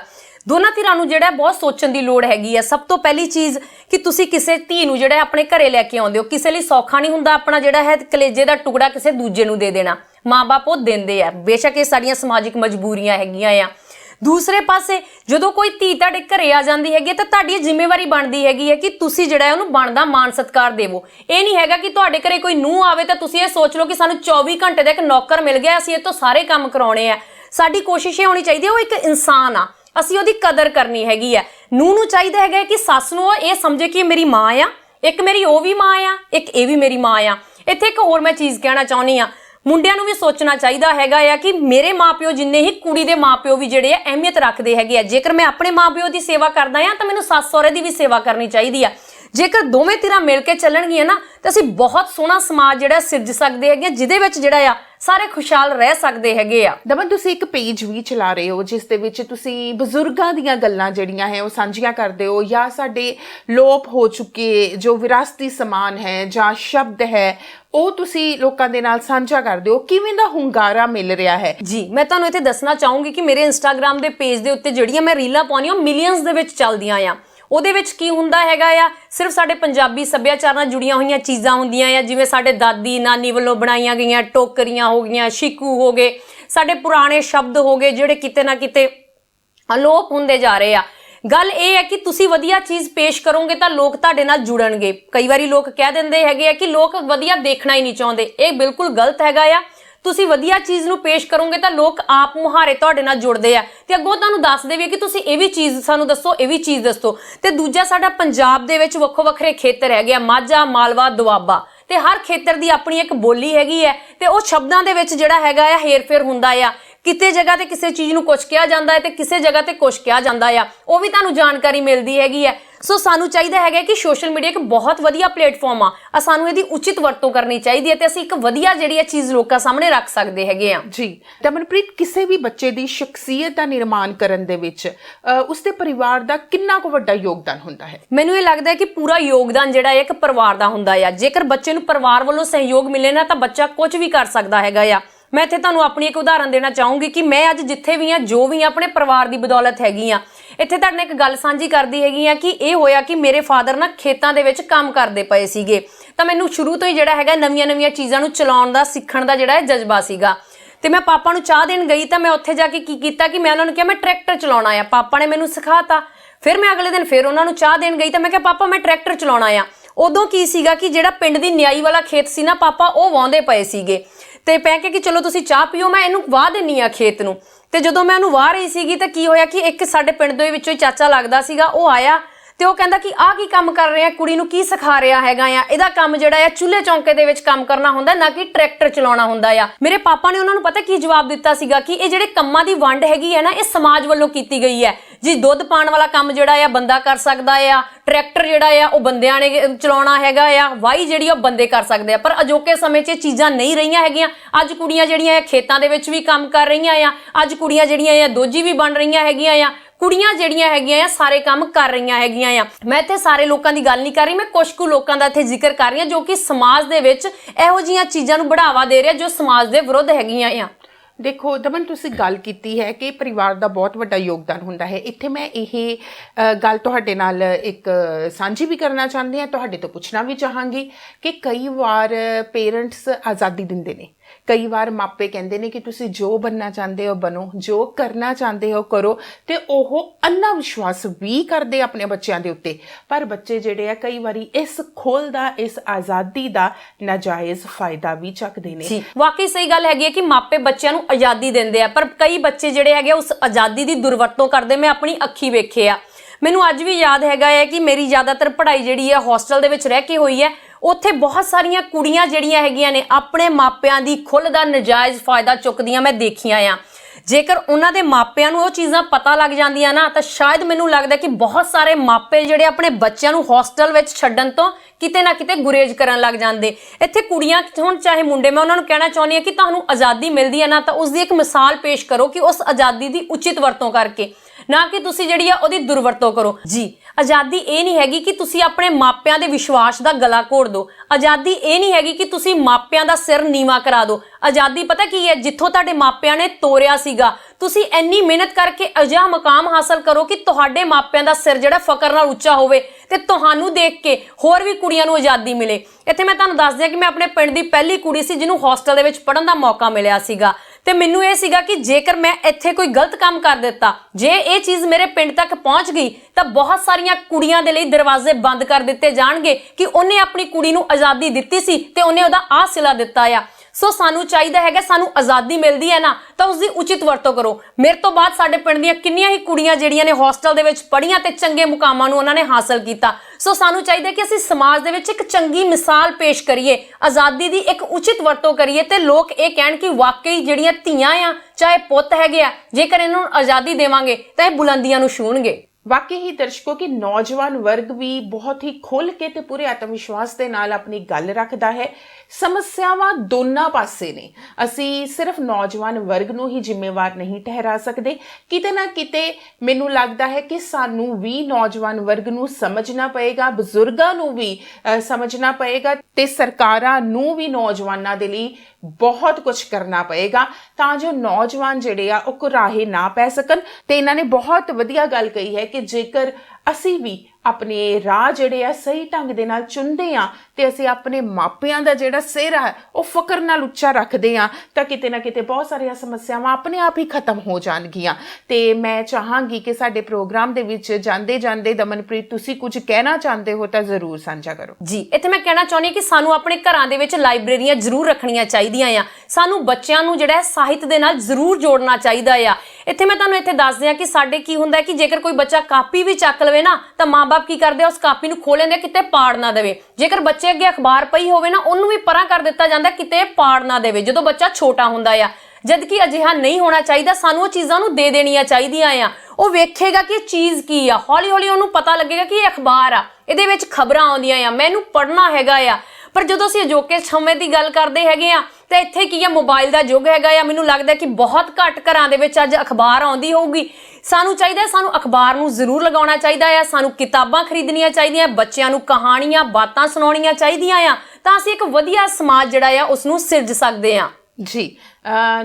ਦੋਨਾਂ ਧਿਰਾਂ ਨੂੰ ਜਿਹੜਾ ਬਹੁਤ ਸੋਚਣ ਦੀ ਲੋੜ ਹੈਗੀ ਹੈ। ਸਭ ਤੋਂ ਪਹਿਲੀ ਚੀਜ਼ ਕਿ ਤੁਸੀਂ ਕਿਸੇ ਧੀ ਨੂੰ ਜਿਹੜਾ ਆਪਣੇ ਘਰੇ ਲੈ ਕੇ ਆਉਂਦੇ ਹੋ। ਕਿਸੇ ਲਈ ਸੌਖਾ ਨਹੀਂ ਹੁੰਦਾ ਆਪਣਾ ਜਿਹੜਾ ਹੈ ਕਲੇਜੇ ਦਾ ਟੁਕੜਾ ਕਿਸੇ ਦੂਜੇ ਨੂੰ ਦੇ ਦੇਣਾ। ਮਾਪੇ ਉਹ ਦਿੰਦੇ ਆ। ਬੇਸ਼ੱਕ ਇਹ ਸਾਡੀਆਂ ਸਮਾਜਿਕ ਮਜਬੂਰੀਆਂ ਹੈਗੀਆਂ ਆ। ਦੂਸਰੇ ਪਾਸੇ, ਜਦੋਂ ਕੋਈ ਧੀ ਤੁਹਾਡੇ ਘਰੇ ਆ ਜਾਂਦੀ ਹੈਗੀ ਹੈ, ਤਾਂ ਤੁਹਾਡੀ ਇਹ ਜ਼ਿੰਮੇਵਾਰੀ ਬਣਦੀ ਹੈਗੀ ਹੈ ਕਿ ਤੁਸੀਂ ਜਿਹੜਾ ਹੈ ਉਹਨੂੰ ਬਣਦਾ ਮਾਣ ਸਤਿਕਾਰ ਦੇਵੋ। ਇਹ ਨਹੀਂ ਹੈਗਾ ਕਿ ਤੁਹਾਡੇ ਘਰੇ ਕੋਈ ਨੂੰਹ ਆਵੇ ਤਾਂ ਤੁਸੀਂ ਇਹ ਸੋਚ ਲਓ ਕਿ ਸਾਨੂੰ 24 ਘੰਟੇ ਦਾ ਇੱਕ ਨੌਕਰ ਮਿਲ ਗਿਆ, ਅਸੀਂ ਇਹ ਤੋਂ ਸਾਰੇ ਕੰਮ ਕਰਾਉਣੇ ਆ। ਸਾਡੀ ਕੋਸ਼ਿਸ਼ ਇਹ ਹੋਣੀ ਚਾਹੀਦੀ ਹੈ, ਉਹ ਇੱਕ ਇਨਸਾਨ ਆ। ਅਸੀਂ ਉਹਦੀ ਕਦਰ ਕਰਨੀ ਹੈਗੀ ਹੈ। ਨੂੰਹ ਨੂੰ ਚਾਹੀਦਾ ਹੈਗਾ ਕਿ ਸੱਸ ਨੂੰ ਉਹ ਇਹ ਸਮਝੇ ਕਿ ਮੇਰੀ ਮਾਂ ਆ, ਇੱਕ ਮੇਰੀ ਉਹ ਵੀ ਮਾਂ ਆ, ਇੱਕ ਇਹ ਵੀ ਮੇਰੀ ਮਾਂ ਆ। ਇੱਥੇ ਇੱਕ ਹੋਰ ਮੈਂ ਚੀਜ਼ ਕਹਿਣਾ ਚਾਹੁੰਦੀ ਆ ਮੁੰਡਿਆਂ ਨੂੰ ਵੀ ਸੋਚਣਾ ਚਾਹੀਦਾ ਹੈਗਾ ਆ ਕਿ ਮੇਰੇ ਮਾਪਿਓ ਜਿੰਨੇ ਹੀ ਕੁੜੀ ਦੇ ਮਾਪਿਓ ਵੀ ਜਿਹੜੇ ਆ, ਅਹਿਮੀਅਤ ਰੱਖਦੇ ਹੈਗੇ ਆ। ਜੇਕਰ ਮੈਂ ਆਪਣੇ ਮਾਪਿਓ ਦੀ ਸੇਵਾ ਕਰਦਾ ਆ, ਤਾਂ ਮੈਨੂੰ ਸੱਸ ਸਹੁਰੇ ਦੀ ਵੀ ਸੇਵਾ ਕਰਨੀ ਚਾਹੀਦੀ ਆ। ਜੇਕਰ ਦੋਵੇਂ ਧਿਰਾਂ ਮਿਲ ਕੇ ਚੱਲਣਗੀਆਂ ਨਾ ਤਾਂ ਅਸੀਂ ਬਹੁਤ ਸੋਹਣਾ ਸਮਾਜ ਜਿਹੜਾ ਸਿਰਜ ਸਕਦੇ ਹੈਗੇ ਜਿਹਦੇ ਵਿੱਚ ਜਿਹੜਾ ਆ ਸਾਰੇ ਖੁਸ਼ਹਾਲ ਰਹਿ ਸਕਦੇ ਹੈਗੇ ਆ। ਦਮਨ ਤੁਸੀਂ ਇੱਕ ਪੇਜ ਵੀ ਚਲਾ ਰਹੇ ਹੋ ਜਿਸ ਦੇ ਵਿੱਚ ਤੁਸੀਂ ਬਜ਼ੁਰਗਾਂ ਦੀਆਂ ਗੱਲਾਂ ਜਿਹੜੀਆਂ ਹੈ ਉਹ ਸਾਂਝੀਆਂ ਕਰਦੇ ਹੋ ਜਾਂ ਸਾਡੇ ਲੋਪ ਹੋ ਚੁੱਕੇ ਜੋ ਵਿਰਾਸਤੀ ਸਮਾਨ ਹੈ ਜਾਂ ਸ਼ਬਦ ਹੈ ਉਹ ਤੁਸੀਂ ਲੋਕਾਂ ਦੇ ਨਾਲ ਸਾਂਝਾ ਕਰਦੇ ਹੋ। ਕਿਵੇਂ ਦਾ ਹੁੰਗਾਰਾ ਮਿਲ ਰਿਹਾ ਹੈ? ਜੀ ਮੈਂ ਤੁਹਾਨੂੰ ਇੱਥੇ ਦੱਸਣਾ ਚਾਹੂੰਗੀ ਕਿ ਮੇਰੇ ਇੰਸਟਾਗ੍ਰam ਦੇ ਪੇਜ ਦੇ ਉੱਤੇ ਜਿਹੜੀਆਂ ਮੈਂ ਰੀਲਾਂ ਪਾਉਂਦੀ ਹਾਂ ਮਿਲੀਅਨਸ ਦੇ ਵਿੱਚ ਚੱਲਦੀਆਂ ਆ। ਉਹਦੇ ਵਿੱਚ ਕੀ ਹੁੰਦਾ ਹੈਗਾ ਆ? ਸਿਰਫ ਸਾਡੇ ਪੰਜਾਬੀ ਸੱਭਿਆਚਾਰ ਨਾਲ ਜੁੜੀਆਂ ਹੋਈਆਂ ਚੀਜ਼ਾਂ ਹੁੰਦੀਆਂ ਆ, ਜਿਵੇਂ ਸਾਡੇ ਦਾਦੀ, ਨਾਨੀ ਵੱਲੋਂ ਬਣਾਈਆਂ ਗਈਆਂ ਟੋਕਰੀਆਂ ਹੋ ਗਈਆਂ, ਸ਼ਿਕੂ ਹੋ ਗਏ, ਸਾਡੇ ਪੁਰਾਣੇ ਸ਼ਬਦ ਹੋ ਗਏ, ਜਿਹੜੇ ਕਿਤੇ ਨਾ ਕਿਤੇ ਅਲੋਪ ਹੁੰਦੇ ਜਾ ਰਹੇ ਆ। ਗੱਲ ਇਹ ਹੈ ਕਿ ਤੁਸੀਂ ਵਧੀਆ ਚੀਜ਼ ਪੇਸ਼ ਕਰੋਗੇ ਤਾਂ ਲੋਕ ਤੁਹਾਡੇ ਨਾਲ ਜੁੜਨਗੇ। ਕਈ ਵਾਰੀ ਲੋਕ ਕਹਿ ਦਿੰਦੇ ਹੈਗੇ ਆ ਕਿ ਲੋਕ ਵਧੀਆ ਦੇਖਣਾ ਹੀ ਨਹੀਂ ਚਾਹੁੰਦੇ। ਇਹ ਬਿਲਕੁਲ ਗਲਤ ਹੈਗਾ ਆ। ਤੁਸੀਂ ਵਧੀਆ ਚੀਜ਼ ਨੂੰ ਪੇਸ਼ ਕਰੋਗੇ ਤਾਂ ਲੋਕ ਆਪ ਮੁਹਾਰੇ ਤੁਹਾਡੇ ਨਾਲ ਜੁੜਦੇ ਆ। ਤੇ ਅੱਗੋਂ ਤੁਹਾਨੂੰ ਦੱਸਦੇ ਵੀ ਕਿ ਤੁਸੀਂ ਇਹ ਵੀ ਚੀਜ਼ ਸਾਨੂੰ ਦੱਸੋ, ਇਹ ਵੀ ਚੀਜ਼ ਦੱਸੋ। ਤੇ ਦੂਜਾ ਸਾਡਾ ਪੰਜਾਬ ਦੇ ਵਿੱਚ ਵੱਖੋ ਵੱਖਰੇ ਖੇਤਰ ਹੈਗੇ ਆ, ਮਾਝਾ, ਮਾਲਵਾ, ਦੁਆਬਾ। ਤੇ ਹਰ ਖੇਤਰ ਦੀ ਆਪਣੀ ਇੱਕ ਬੋਲੀ ਹੈਗੀ ਹੈ ਤੇ ਉਹ ਸ਼ਬਦਾਂ ਦੇ ਵਿੱਚ ਜਿਹੜਾ ਹੈਗਾ ਆ, ਹੇਰ-ਫੇਰ ਹੁੰਦਾ ਆ। ਕਿਤੇ ਜਗ੍ਹਾ ਤੇ ਕਿਸੇ ਚੀਜ਼ ਨੂੰ ਕੁਝ ਕਿਹਾ ਜਾਂਦਾ ਹੈ ਤੇ ਕਿਸੇ ਜਗ੍ਹਾ ਤੇ ਕੁਝ ਕਿਹਾ ਜਾਂਦਾ ਆ। ਉਹ ਵੀ ਤੁਹਾਨੂੰ ਜਾਣਕਾਰੀ ਮਿਲਦੀ ਹੈਗੀ ਹੈ। ਸੋ ਸਾਨੂੰ ਚਾਹੀਦਾ ਹੈਗਾ ਕਿ ਸੋਸ਼ਲ ਮੀਡੀਆ ਇੱਕ ਬਹੁਤ ਵਧੀਆ ਪਲੇਟਫਾਰਮ ਆ। ਆ ਸਾਨੂੰ ਇਹਦੀ ਉਚਿਤ ਵਰਤੋਂ ਕਰਨੀ ਚਾਹੀਦੀ ਹੈ ਤੇ ਅਸੀਂ ਇੱਕ ਵਧੀਆ ਜਿਹੜੀ ਇਹ ਚੀਜ਼ ਲੋਕਾਂ ਸਾਹਮਣੇ ਰੱਖ ਸਕਦੇ ਹੈਗੇ ਆ। ਜੀ ਦਮਨਪ੍ਰੀਤ ਕਿਸੇ ਵੀ ਬੱਚੇ ਦੀ ਸ਼ਖਸੀਅਤ ਦਾ ਨਿਰਮਾਣ ਕਰਨ ਦੇ ਵਿੱਚ ਉਸਦੇ ਪਰਿਵਾਰ ਦਾ ਕਿੰਨਾ ਕੁ ਵੱਡਾ ਯੋਗਦਾਨ ਹੁੰਦਾ ਹੈ? ਮੈਨੂੰ ਇਹ ਲੱਗਦਾ ਹੈ ਕਿ ਪੂਰਾ ਯੋਗਦਾਨ ਜਿਹੜਾ ਇੱਕ ਪਰਿਵਾਰ ਦਾ ਹੁੰਦਾ ਆ। ਜੇਕਰ ਬੱਚੇ ਨੂੰ ਪਰਿਵਾਰ ਵੱਲੋਂ ਸਹਿਯੋਗ ਮਿਲੇ ਨਾ ਤਾਂ ਬੱਚਾ ਕੁਝ ਵੀ ਕਰ ਸਕਦਾ ਹੈਗਾ ਆ। ਮੈਂ ਇੱਥੇ ਤੁਹਾਨੂੰ ਆਪਣੀ ਇੱਕ ਉਦਾਹਰਨ ਦੇਣਾ ਚਾਹੂੰਗੀ ਕਿ ਮੈਂ ਅੱਜ ਜਿੱਥੇ ਵੀ ਆ ਜੋ ਵੀ ਆ ਆਪਣੇ ਪਰਿਵਾਰ ਦੀ ਬਦੌਲਤ ਹੈਗੀ ਆ ਇੱਥੇ ਤੁਹਾਡੇ ਨਾਲ ਇੱਕ ਗੱਲ ਸਾਂਝੀ ਕਰਦੀ ਹੈਗੀ ਆ ਕਿ ਇਹ ਹੋਇਆ ਕਿ ਮੇਰੇ ਫਾਦਰ ਨਾ ਖੇਤਾਂ ਦੇ ਵਿੱਚ ਕੰਮ ਕਰਦੇ ਪਏ ਸੀਗੇ। ਤਾਂ ਮੈਨੂੰ ਸ਼ੁਰੂ ਤੋਂ ਹੀ ਜਿਹੜਾ ਹੈਗਾ ਨਵੀਆਂ-ਨਵੀਆਂ ਚੀਜ਼ਾਂ ਨੂੰ ਚਲਾਉਣ ਦਾ, ਸਿੱਖਣ ਦਾ ਜਿਹੜਾ ਹੈ ਜਜ਼ਬਾ ਸੀਗਾ। ਤੇ ਮੈਂ ਪਾਪਾ ਨੂੰ ਚਾਹ ਦੇਣ ਗਈ ਤਾਂ ਮੈਂ ਉੱਥੇ ਜਾ ਕੇ ਕੀ ਕੀਤਾ ਕਿ ਮੈਂ ਉਹਨਾਂ ਨੂੰ ਕਿਹਾ, ਮੈਂ ਟਰੈਕਟਰ ਚਲਾਉਣਾ ਆ ਪਾਪਾ ਨੇ ਮੈਨੂੰ ਸਿਖਾਤਾ। ਫਿਰ ਮੈਂ ਅਗਲੇ ਦਿਨ ਫਿਰ ਉਹਨਾਂ ਨੂੰ ਚਾਹ ਦੇਣ ਗਈ ਤਾਂ ਮੈਂ ਕਿਹਾ, ਪਾਪਾ, ਮੈਂ ਟਰੈਕਟਰ ਚਲਾਉਣਾ ਆ ਉਦੋਂ ਕੀ ਸੀਗਾ ਕਿ ਜਿਹੜਾ ਪਿੰਡ ਦੀ ਨਿਆਈ ਵਾਲਾ ਖੇਤ ਸੀ ਨਾ, ਪਾਪਾ, ਉਹ ਵਾਹੁੰਦੇ ਪਏ ਸੀਗੇ। ਤੇ ਪੈ ਕੇ ਕਿ ਚਲੋ ਤੁਸੀਂ ਚਾਹ ਪੀਓ, ਮੈਂ ਇਹਨੂੰ ਵਾਹ ਦਿੰਨੀ ਆ ਖੇਤ ਨੂੰ। ਤੇ ਜਦੋਂ ਮੈਂ ਉਹਨੂੰ ਵਾਹ ਰਹੀ ਸੀਗੀ ਤਾਂ ਕੀ ਹੋਇਆ ਕਿ ਇੱਕ ਸਾਡੇ ਪਿੰਡ ਦੇ ਵਿੱਚੋਂ ਹੀ ਚਾਚਾ ਲੱਗਦਾ ਸੀਗਾ, ਉਹ ਆਇਆ ਤੇ ਉਹ ਕਹਿੰਦਾ ਕਿ ਆਹ ਕੀ ਕੰਮ ਕਰ ਰਿਹਾ, ਕੁੜੀ ਨੂੰ ਕੀ ਸਿਖਾ ਰਿਹਾ ਹੈਗਾ ਆ? ਇਹਦਾ ਕੰਮ ਜਿਹੜਾ ਆ, ਚੁੱਲ੍ਹੇ ਚੌਂਕੇ ਦੇ ਵਿੱਚ ਕੰਮ ਕਰਨਾ ਹੁੰਦਾ, ਨਾ ਕਿ ਟਰੈਕਟਰ ਚਲਾਉਣਾ ਹੁੰਦਾ ਆ। ਮੇਰੇ ਪਾਪਾ ਨੇ ਉਹਨਾਂ ਨੂੰ ਪਤਾ ਕੀ ਜਵਾਬ ਦਿੱਤਾ ਸੀਗਾ ਕਿ ਇਹ ਜਿਹੜੇ ਕੰਮਾਂ ਦੀ ਵੰਡ ਹੈਗੀ ਹੈ ਨਾ, ਇਹ ਸਮਾਜ ਵੱਲੋਂ ਕੀਤੀ ਗਈ ਹੈ ਜੀ, ਦੁੱਧ ਪਾਣ ਵਾਲਾ ਕੰਮ ਜਿਹੜਾ ਆ, ਬੰਦਾ ਕਰ ਸਕਦਾ ਆ। ਟਰੈਕਟਰ ਜਿਹੜਾ ਆ, ਉਹ ਬੰਦਿਆਂ ਨੇ ਚਲਾਉਣਾ ਹੈਗਾ ਆ। ਵਾਈ ਜਿਹੜੀ ਉਹ ਬੰਦੇ ਕਰ ਸਕਦੇ ਆ। ਪਰ ਅਜੋਕੇ ਸਮੇਂ 'ਚ ਇਹ ਚੀਜ਼ਾਂ ਨਹੀਂ ਰਹੀਆਂ ਹੈਗੀਆਂ। ਅੱਜ ਕੁੜੀਆਂ ਜਿਹੜੀਆਂ ਆ, ਖੇਤਾਂ ਦੇ ਵਿੱਚ ਵੀ ਕੰਮ ਕਰ ਰਹੀਆਂ ਆ। ਅੱਜ ਕੁੜੀਆਂ ਜਿਹੜੀਆਂ ਆ, ਦੋਜੀ ਵੀ ਬਣ ਰਹੀਆਂ ਹੈਗੀਆਂ ਆ। ਕੁੜੀਆਂ ਜਿਹੜੀਆਂ ਹੈਗੀਆਂ ਆ, ਸਾਰੇ ਕੰਮ ਕਰ ਰਹੀਆਂ ਹੈਗੀਆਂ ਆ। ਮੈਂ ਇੱਥੇ ਸਾਰੇ ਲੋਕਾਂ ਦੀ ਗੱਲ ਨਹੀਂ ਕਰ ਰਹੀ, ਮੈਂ ਕੁਝ ਕੁ ਲੋਕਾਂ ਦਾ ਇੱਥੇ ਜ਼ਿਕਰ ਕਰ ਰਹੀ ਹਾਂ, ਜੋ ਕਿ ਸਮਾਜ ਦੇ ਵਿੱਚ ਇਹੋ ਜਿਹੀਆਂ ਚੀਜ਼ਾਂ ਨੂੰ ਬੜਾਵਾ ਦੇ ਰਿਹਾ, ਜੋ ਸਮਾਜ ਦੇ ਵਿਰੁੱਧ ਹੈਗੀਆਂ ਆ। ਦੇਖੋ, ਦਮਨ, ਤੁਸੀਂ ਗੱਲ ਕੀਤੀ ਹੈ ਕਿ ਪਰਿਵਾਰ ਦਾ ਬਹੁਤ ਵੱਡਾ ਯੋਗਦਾਨ ਹੁੰਦਾ ਹੈ। ਇੱਥੇ ਮੈਂ ਇਹ ਗੱਲ ਤੁਹਾਡੇ ਨਾਲ ਇੱਕ ਸਾਂਝੀ ਵੀ ਕਰਨਾ ਚਾਹੁੰਦੀ ਹਾਂ। ਤੁਹਾਡੇ ਤੋਂ ਪੁੱਛਣਾ ਵੀ ਚਾਹਾਂਗੀ ਕਿ ਕਈ ਵਾਰ ਪੇਰੈਂਟਸ ਆਜ਼ਾਦੀ ਦਿੰਦੇ ਨੇ। ਕਈ ਵਾਰ ਮਾਪੇ ਕਹਿੰਦੇ ਨੇ ਕਿ ਤੁਸੀਂ ਜੋ ਬੰਨਾ ਚਾਹੁੰਦੇ ਹੋ ਬਣੋ, ਜੋ ਕਰਨਾ ਚਾਹੁੰਦੇ ਹੋ ਕਰੋ ਤੇ ਉਹ ਅੰਨਾ ਵਿਸ਼ਵਾਸ ਵੀ ਕਰਦੇ ਆਪਣੇ ਬੱਚਿਆਂ ਦੇ ਉੱਤੇ। ਪਰ ਬੱਚੇ ਜਿਹੜੇ ਆ, ਕਈ ਵਾਰੀ ਇਸ ਖੋਲ ਦਾ, ਇਸ ਆਜ਼ਾਦੀ ਦਾ ਨਾਜਾਇਜ਼ ਫਾਇਦਾ ਵੀ ਚੱਕਦੇ ਨੇ। ਵਾਕਈ ਸਹੀ ਗੱਲ ਹੈਗੀ ਹੈ ਕਿ ਮਾਪੇ ਬੱਚਿਆਂ ਨੂੰ ਆਜ਼ਾਦੀ ਦਿੰਦੇ ਆ, ਪਰ ਕਈ ਬੱਚੇ ਜਿਹੜੇ ਹੈਗੇ ਆ, ਉਸ ਆਜ਼ਾਦੀ ਦੀ ਦੁਰਵਰਤੋਂ ਕਰਦੇ। ਮੈਂ ਆਪਣੀ ਅੱਖੀ ਵੇਖੇ ਆ। ਮੈਨੂੰ ਅੱਜ ਵੀ ਯਾਦ ਹੈਗਾ ਹੈ ਕਿ ਮੇਰੀ ਜ਼ਿਆਦਾਤਰ ਪੜ੍ਹਾਈ ਜਿਹੜੀ ਹੈ, ਹੋਸਟਲ ਦੇ ਵਿੱਚ ਰਹਿ ਕੇ ਹੋਈ ਹੈ। ਉੱਥੇ ਬਹੁਤ ਸਾਰੀਆਂ ਕੁੜੀਆਂ ਜਿਹੜੀਆਂ ਹੈਗੀਆਂ ਨੇ ਆਪਣੇ ਮਾਪਿਆਂ ਦੀ ਖੁੱਲ੍ਹ ਦਾ ਨਜਾਇਜ਼ ਫਾਇਦਾ ਚੁੱਕਦੀਆਂ ਮੈਂ ਦੇਖੀਆਂ ਆ। ਜੇਕਰ ਉਹਨਾਂ ਦੇ ਮਾਪਿਆਂ ਨੂੰ ਉਹ ਚੀਜ਼ਾਂ ਪਤਾ ਲੱਗ ਜਾਂਦੀਆਂ ਨਾ, ਤਾਂ ਸ਼ਾਇਦ ਮੈਨੂੰ ਲੱਗਦਾ ਕਿ ਬਹੁਤ ਸਾਰੇ ਮਾਪੇ ਜਿਹੜੇ ਆਪਣੇ ਬੱਚਿਆਂ ਨੂੰ ਹੋਸਟਲ ਵਿੱਚ ਛੱਡਣ ਤੋਂ ਕਿਤੇ ਨਾ ਕਿਤੇ ਗੁਰੇਜ਼ ਕਰਨ ਲੱਗ ਜਾਂਦੇ। ਇੱਥੇ ਕੁੜੀਆਂ ਹੁਣ ਚਾਹੇ ਮੁੰਡੇ, ਮੈਂ ਉਹਨਾਂ ਨੂੰ ਕਹਿਣਾ ਚਾਹੁੰਦੀ ਹਾਂ ਕਿ ਤੁਹਾਨੂੰ ਆਜ਼ਾਦੀ ਮਿਲਦੀ ਹੈ ਨਾ, ਤਾਂ ਉਸ ਦੀ ਇੱਕ ਮਿਸਾਲ ਪੇਸ਼ ਕਰੋ ਕਿ ਉਸ ਆਜ਼ਾਦੀ ਦੀ ਉਚਿਤ ਵਰਤੋਂ ਕਰਕੇ। ਨਾ ਕਿ ਤੁਸੀਂ ਜਿਹੜੀ ਆ ਉਹਦੀ ਦੁਰਵਰਤੋਂ ਕਰੋ। ਜੀ, ਆਜ਼ਾਦੀ ਇਹ ਨਹੀਂ ਹੈਗੀ ਕਿ ਤੁਸੀਂ ਆਪਣੇ ਮਾਪਿਆਂ ਦੇ ਵਿਸ਼ਵਾਸ ਦਾ ਗਲਾ ਘੋੜ ਦਿਓ। ਆਜ਼ਾਦੀ ਇਹ ਨਹੀਂ ਹੈਗੀ ਕਿ ਤੁਸੀਂ ਮਾਪਿਆਂ ਦਾ ਸਿਰ ਨੀਵਾ ਕਰਾ ਦਿਓ। ਆਜ਼ਾਦੀ ਪਤਾ ਕੀ ਹੈ? ਜਿੱਥੋਂ ਤੁਹਾਡੇ ਮਾਪਿਆਂ ਨੇ ਤੋਰਿਆ ਸੀਗਾ, ਤੁਸੀਂ ਇੰਨੀ ਮਿਹਨਤ ਕਰਕੇ ਅਜਿਹਾ ਮਕਾਮ ਹਾਸਲ ਕਰੋ ਕਿ ਤੁਹਾਡੇ ਮਾਪਿਆਂ ਦਾ ਸਿਰ ਜਿਹੜਾ ਫਕਰ ਨਾਲ ਉੱਚਾ ਹੋਵੇ ਤੇ ਤੁਹਾਨੂੰ ਦੇਖ ਕੇ ਹੋਰ ਵੀ ਕੁੜੀਆਂ ਨੂੰ ਆਜ਼ਾਦੀ ਮਿਲੇ। ਇੱਥੇ ਮੈਂ ਤੁਹਾਨੂੰ ਦੱਸ ਦਿਆਂ ਕਿ ਮੈਂ ਆਪਣੇ ਪਿੰਡ ਦੀ ਪਹਿਲੀ ਕੁੜੀ ਸੀ ਜਿਹਨੂੰ ਹੋਸਟਲ ਦੇ ਵਿੱਚ ਪੜਨ ਦਾ ਮੌਕਾ ਮਿਲਿਆ ਸੀਗਾ। ਤੇ ਮੈਨੂੰ ਇਹ ਸੀਗਾ ਕਿ ਜੇਕਰ ਮੈਂ ਇੱਥੇ ਕੋਈ ਗਲਤ ਕੰਮ ਕਰ ਦਿੱਤਾ, ਜੇ ਇਹ ਚੀਜ਼ ਮੇਰੇ ਪਿੰਡ ਤੱਕ ਪਹੁੰਚ ਗਈ, ਤਾਂ ਬਹੁਤ ਸਾਰੀਆਂ ਕੁੜੀਆਂ ਦੇ ਲਈ ਦਰਵਾਜ਼ੇ ਬੰਦ ਕਰ ਦਿੱਤੇ ਜਾਣਗੇ ਕਿ ਉਹਨੇ ਆਪਣੀ ਕੁੜੀ ਨੂੰ ਆਜ਼ਾਦੀ ਦਿੱਤੀ ਸੀ ਤੇ ਉਹਨੇ ਉਹਦਾ ਆਹ ਸਿਲਾ ਦਿੱਤਾ ਆ। ਸੋ ਸਾਨੂੰ ਚਾਹੀਦਾ ਹੈਗਾ, ਸਾਨੂੰ ਆਜ਼ਾਦੀ ਮਿਲਦੀ ਹੈ ਨਾ, ਤਾਂ ਉਸ ਦੀ ਉਚਿਤ ਵਰਤੋਂ ਕਰੋ। ਮੇਰੇ ਤੋਂ ਬਾਅਦ ਸਾਡੇ ਪਿੰਡ ਦੀਆਂ ਕਿੰਨੀਆਂ ਹੀ ਕੁੜੀਆਂ ਜਿਹੜੀਆਂ ਨੇ ਹੋਸਟਲ ਦੇ ਵਿੱਚ ਪੜ੍ਹੀਆਂ ਤੇ ਚੰਗੇ ਮੁਕਾਮਾਂ ਨੂੰ ਉਹਨਾਂ ਨੇ ਹਾਸਲ ਕੀਤਾ। ਸੋ ਸਾਨੂੰ ਚਾਹੀਦਾ ਕਿ ਅਸੀਂ ਸਮਾਜ ਦੇ ਵਿੱਚ ਇੱਕ ਚੰਗੀ ਮਿਸਾਲ ਪੇਸ਼ ਕਰੀਏ, ਆਜ਼ਾਦੀ ਦੀ ਇੱਕ ਉਚਿਤ ਵਰਤੋਂ ਕਰੀਏ ਤੇ ਲੋਕ ਇਹ ਕਹਿਣ ਕਿ ਵਾਕਈ ਜਿਹੜੀਆਂ ਧੀਆਂ ਆ, ਚਾਹੇ ਪੁੱਤ ਹੈਗੇ ਆ, ਜੇਕਰ ਇਹਨਾਂ ਨੂੰ ਆਜ਼ਾਦੀ ਦੇਵਾਂਗੇ ਤਾਂ ਇਹ ਬੁਲੰਦੀਆਂ ਨੂੰ ਛੂਣਗੇ ਵਾਕਈ ਹੀ ਦਰਸ਼ਕੋ ਕਿ ਨੌਜਵਾਨ ਵਰਗ ਵੀ ਬਹੁਤ ਹੀ ਖੁੱਲ ਕੇ ਤੇ ਪੂਰੇ ਆਤਮ ਵਿਸ਼ਵਾਸ ਦੇ ਨਾਲ ਆਪਣੀ ਗੱਲ ਰੱਖਦਾ ਹੈ। ਸਮੱਸਿਆਵਾਂ ਦੋਨਾਂ ਪਾਸੇ ਨੇ। ਅਸੀਂ ਸਿਰਫ ਨੌਜਵਾਨ ਵਰਗ ਨੂੰ ਹੀ ਜ਼ਿੰਮੇਵਾਰ ਨਹੀਂ ਠਹਿਰਾ ਸਕਦੇ। ਕਿਤੇ ਨਾ ਕਿਤੇ ਮੈਨੂੰ ਲੱਗਦਾ ਹੈ ਕਿ ਸਾਨੂੰ ਵੀ ਨੌਜਵਾਨ ਵਰਗ ਨੂੰ ਸਮਝਣਾ ਪਏਗਾ, ਬਜ਼ੁਰਗਾਂ ਨੂੰ ਵੀ ਸਮਝਣਾ ਪਏਗਾ ਤੇ ਸਰਕਾਰਾਂ ਨੂੰ ਵੀ ਨੌਜਵਾਨਾਂ ਦੇ ਲਈ ਬਹੁਤ ਕੁਝ ਕਰਨਾ ਪਏਗਾ ਤਾਂ ਜੋ ਨੌਜਵਾਨ ਜਿਹੜੇ ਆ ਉਹ ਕੁਰਾਹੇ ਨਾ ਪੈ ਸਕਣ। ਤੇ ਇਹਨਾਂ ਨੇ ਬਹੁਤ ਵਧੀਆ ਗੱਲ ਕਹੀ ਹੈ ਕਿ ਜੇਕਰ ਅਸੀਂ ਵੀ ਆਪਣੇ ਰਾਹ ਜਿਹੜੇ ਆ ਸਹੀ ਢੰਗ ਦੇ ਨਾਲ ਚੁਣਦੇ ਆ ਤੇ ਅਸੀਂ ਆਪਣੇ ਮਾਪਿਆਂ ਦਾ ਜਿਹੜਾ ਸਿਰ ਹੈ, ਉਹ ਫਕਰ ਨਾਲ ਉੱਚਾ ਰੱਖਦੇ ਆ ਤਾਂ ਕਿਤੇ ਨਾ ਕਿਤੇ ਬਹੁਤ ਸਾਰੀਆਂ ਸਮੱਸਿਆਵਾਂ ਆਪਣੇ ਆਪ ਹੀ ਖਤਮ ਹੋ ਜਾਣਗੀਆਂ। ਤੇ ਮੈਂ ਚਾਹਾਂਗੀ ਕਿ ਸਾਡੇ ਪ੍ਰੋਗਰਾਮ ਦੇ ਵਿੱਚ ਜਾਂਦੇ ਜਾਂਦੇ ਦਮਨਪ੍ਰੀਤ, ਤੁਸੀਂ ਕੁਝ ਕਹਿਣਾ ਚਾਹੁੰਦੇ ਹੋ ਤਾਂ ਜ਼ਰੂਰ ਸਾਂਝਾ ਕਰੋ। ਜੀ, ਇੱਥੇ ਮੈਂ ਕਹਿਣਾ ਚਾਹੁੰਦੀ ਹਾਂ ਕਿ ਸਾਨੂੰ ਆਪਣੇ ਘਰਾਂ ਦੇ ਵਿੱਚ ਲਾਇਬ੍ਰੇਰੀਆਂ ਜ਼ਰੂਰ ਰੱਖਣੀਆਂ ਚਾਹੀਦੀਆਂ ਆ। ਸਾਨੂੰ ਬੱਚਿਆਂ ਨੂੰ ਜਿਹੜਾ ਸਾਹਿਤ ਦੇ ਨਾਲ ਜ਼ਰੂਰ ਜੋੜਨਾ ਚਾਹੀਦਾ ਆ। ਇੱਥੇ ਮੈਂ ਤੁਹਾਨੂੰ ਇੱਥੇ ਦੱਸ ਦਿਆਂ ਕਿ ਸਾਡੇ ਕੀ ਹੁੰਦਾ ਕਿ ਜੇਕਰ ਕੋਈ ਬੱਚਾ ਕਾਪੀ ਵੀ ਚੱਕ ਲਵੇ ਨਾ, ਤਾਂ ਮਾਪੇ ਕੀ ਕਰਦੇ ਆ, ਉਸ ਕਾਪੀ ਨੂੰ ਖੋਲ ਲੈਂਦੇ ਕਿਤੇ ਪਾੜ ਨਾ ਦੇਵੇ। ਜੇਕਰ ਬੱਚੇ ਅੱਗੇ ਅਖਬਾਰ ਪਈ ਹੋਵੇ ਨਾ, ਉਹਨੂੰ ਵੀ ਪਰਾਂ ਕਰ ਦਿੱਤਾ ਜਾਂਦਾ, ਕਿਤੇ ਪਾੜ ਨਾ ਦੇਵੇ, ਜਦੋਂ ਬੱਚਾ ਛੋਟਾ ਹੁੰਦਾ ਆ। ਜਦ ਕਿ ਅਜਿਹਾ ਨਹੀਂ ਹੋਣਾ ਚਾਹੀਦਾ, ਸਾਨੂੰ ਉਹ ਚੀਜ਼ਾਂ ਨੂੰ ਦੇ ਦੇਣੀਆਂ ਚਾਹੀਦੀਆਂ ਆ। ਉਹ ਵੇਖੇਗਾ ਕਿ ਇਹ ਚੀਜ਼ ਕੀ ਆ। ਹੌਲੀ ਹੌਲੀ ਉਹਨੂੰ ਪਤਾ ਲੱਗੇਗਾ ਕਿ ਇਹ ਅਖਬਾਰ ਆ। ਇਹਦੇ ਵਿੱਚ ਖਬਰਾਂ ਆਉਂਦੀਆਂ ਆ, ਮੈਨੂੰ ਪੜ੍ਹਨਾ ਹੈਗਾ ਆ। ਪਰ ਜਦੋਂ ਅਸੀਂ ਅਜੋਕੇ ਸਮੇਂ ਦੀ ਗੱਲ ਕਰਦੇ ਹੈਗੇ ਆ ਤੇ ਇੱਥੇ ਕੀ ਆ? ਮੋਬਾਈਲ ਦਾ ਯੁੱਗ ਹੈਗਾ ਆ। ਮੈਨੂੰ ਲੱਗਦਾ ਕਿ ਬਹੁਤ ਘੱਟ ਘਰਾਂ ਦੇ ਵਿੱਚ ਅੱਜ ਅਖਬਾਰ ਆਉਂਦੀ ਹੋਊਗੀ। ਸਾਨੂੰ ਚਾਹੀਦਾ ਸਾਨੂੰ ਅਖਬਾਰ ਨੂੰ ਜ਼ਰੂਰ ਲਗਾਉਣਾ ਚਾਹੀਦਾ ਆ। ਸਾਨੂੰ ਕਿਤਾਬਾਂ ਖਰੀਦਣੀਆਂ ਚਾਹੀਦੀਆਂ, ਬੱਚਿਆਂ ਨੂੰ ਕਹਾਣੀਆਂ, ਬਾਤਾਂ ਸੁਣਾਉਣੀਆਂ ਚਾਹੀਦੀਆਂ ਆ। ਤਾਂ ਅਸੀਂ ਇੱਕ ਵਧੀਆ ਸਮਾਜ ਜਿਹੜਾ ਆ ਉਸ ਨੂੰ ਸਿਰਜ ਸਕਦੇ ਆ। ਜੀ।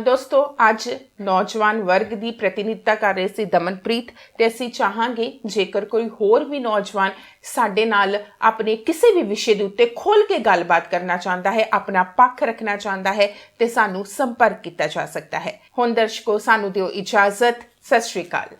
ਦੋਸਤੋ, ਅੱਜ ਨੌਜਵਾਨ ਵਰਗ ਦੀ ਪ੍ਰਤੀਨਿਧਤਾ ਕਰ ਰਹੇ ਸੀ ਦਮਨਪ੍ਰੀਤ ਤੇ ਅਸੀਂ ਚਾਹਾਂਗੇ ਜੇਕਰ ਕੋਈ ਹੋਰ ਵੀ ਨੌਜਵਾਨ ਸਾਡੇ ਨਾਲ ਆਪਣੇ ਕਿਸੇ ਵੀ ਵਿਸ਼ੇ ਦੇ ਉੱਤੇ ਖੋਲ ਕੇ ਗੱਲਬਾਤ ਕਰਨਾ ਚਾਹੁੰਦਾ ਹੈ, ਆਪਣਾ ਪੱਖ ਰੱਖਣਾ ਚਾਹੁੰਦਾ ਹੈ ਤੇ ਸਾਨੂੰ ਸੰਪਰਕ ਕੀਤਾ ਜਾ ਸਕਦਾ ਹੈ। ਹੁਣ ਦਰਸ਼ਕੋ, ਸਾਨੂੰ ਦਿਓ ਇਜਾਜ਼ਤ। ਸਤਿ ਸ਼੍ਰੀ ਅਕਾਲ।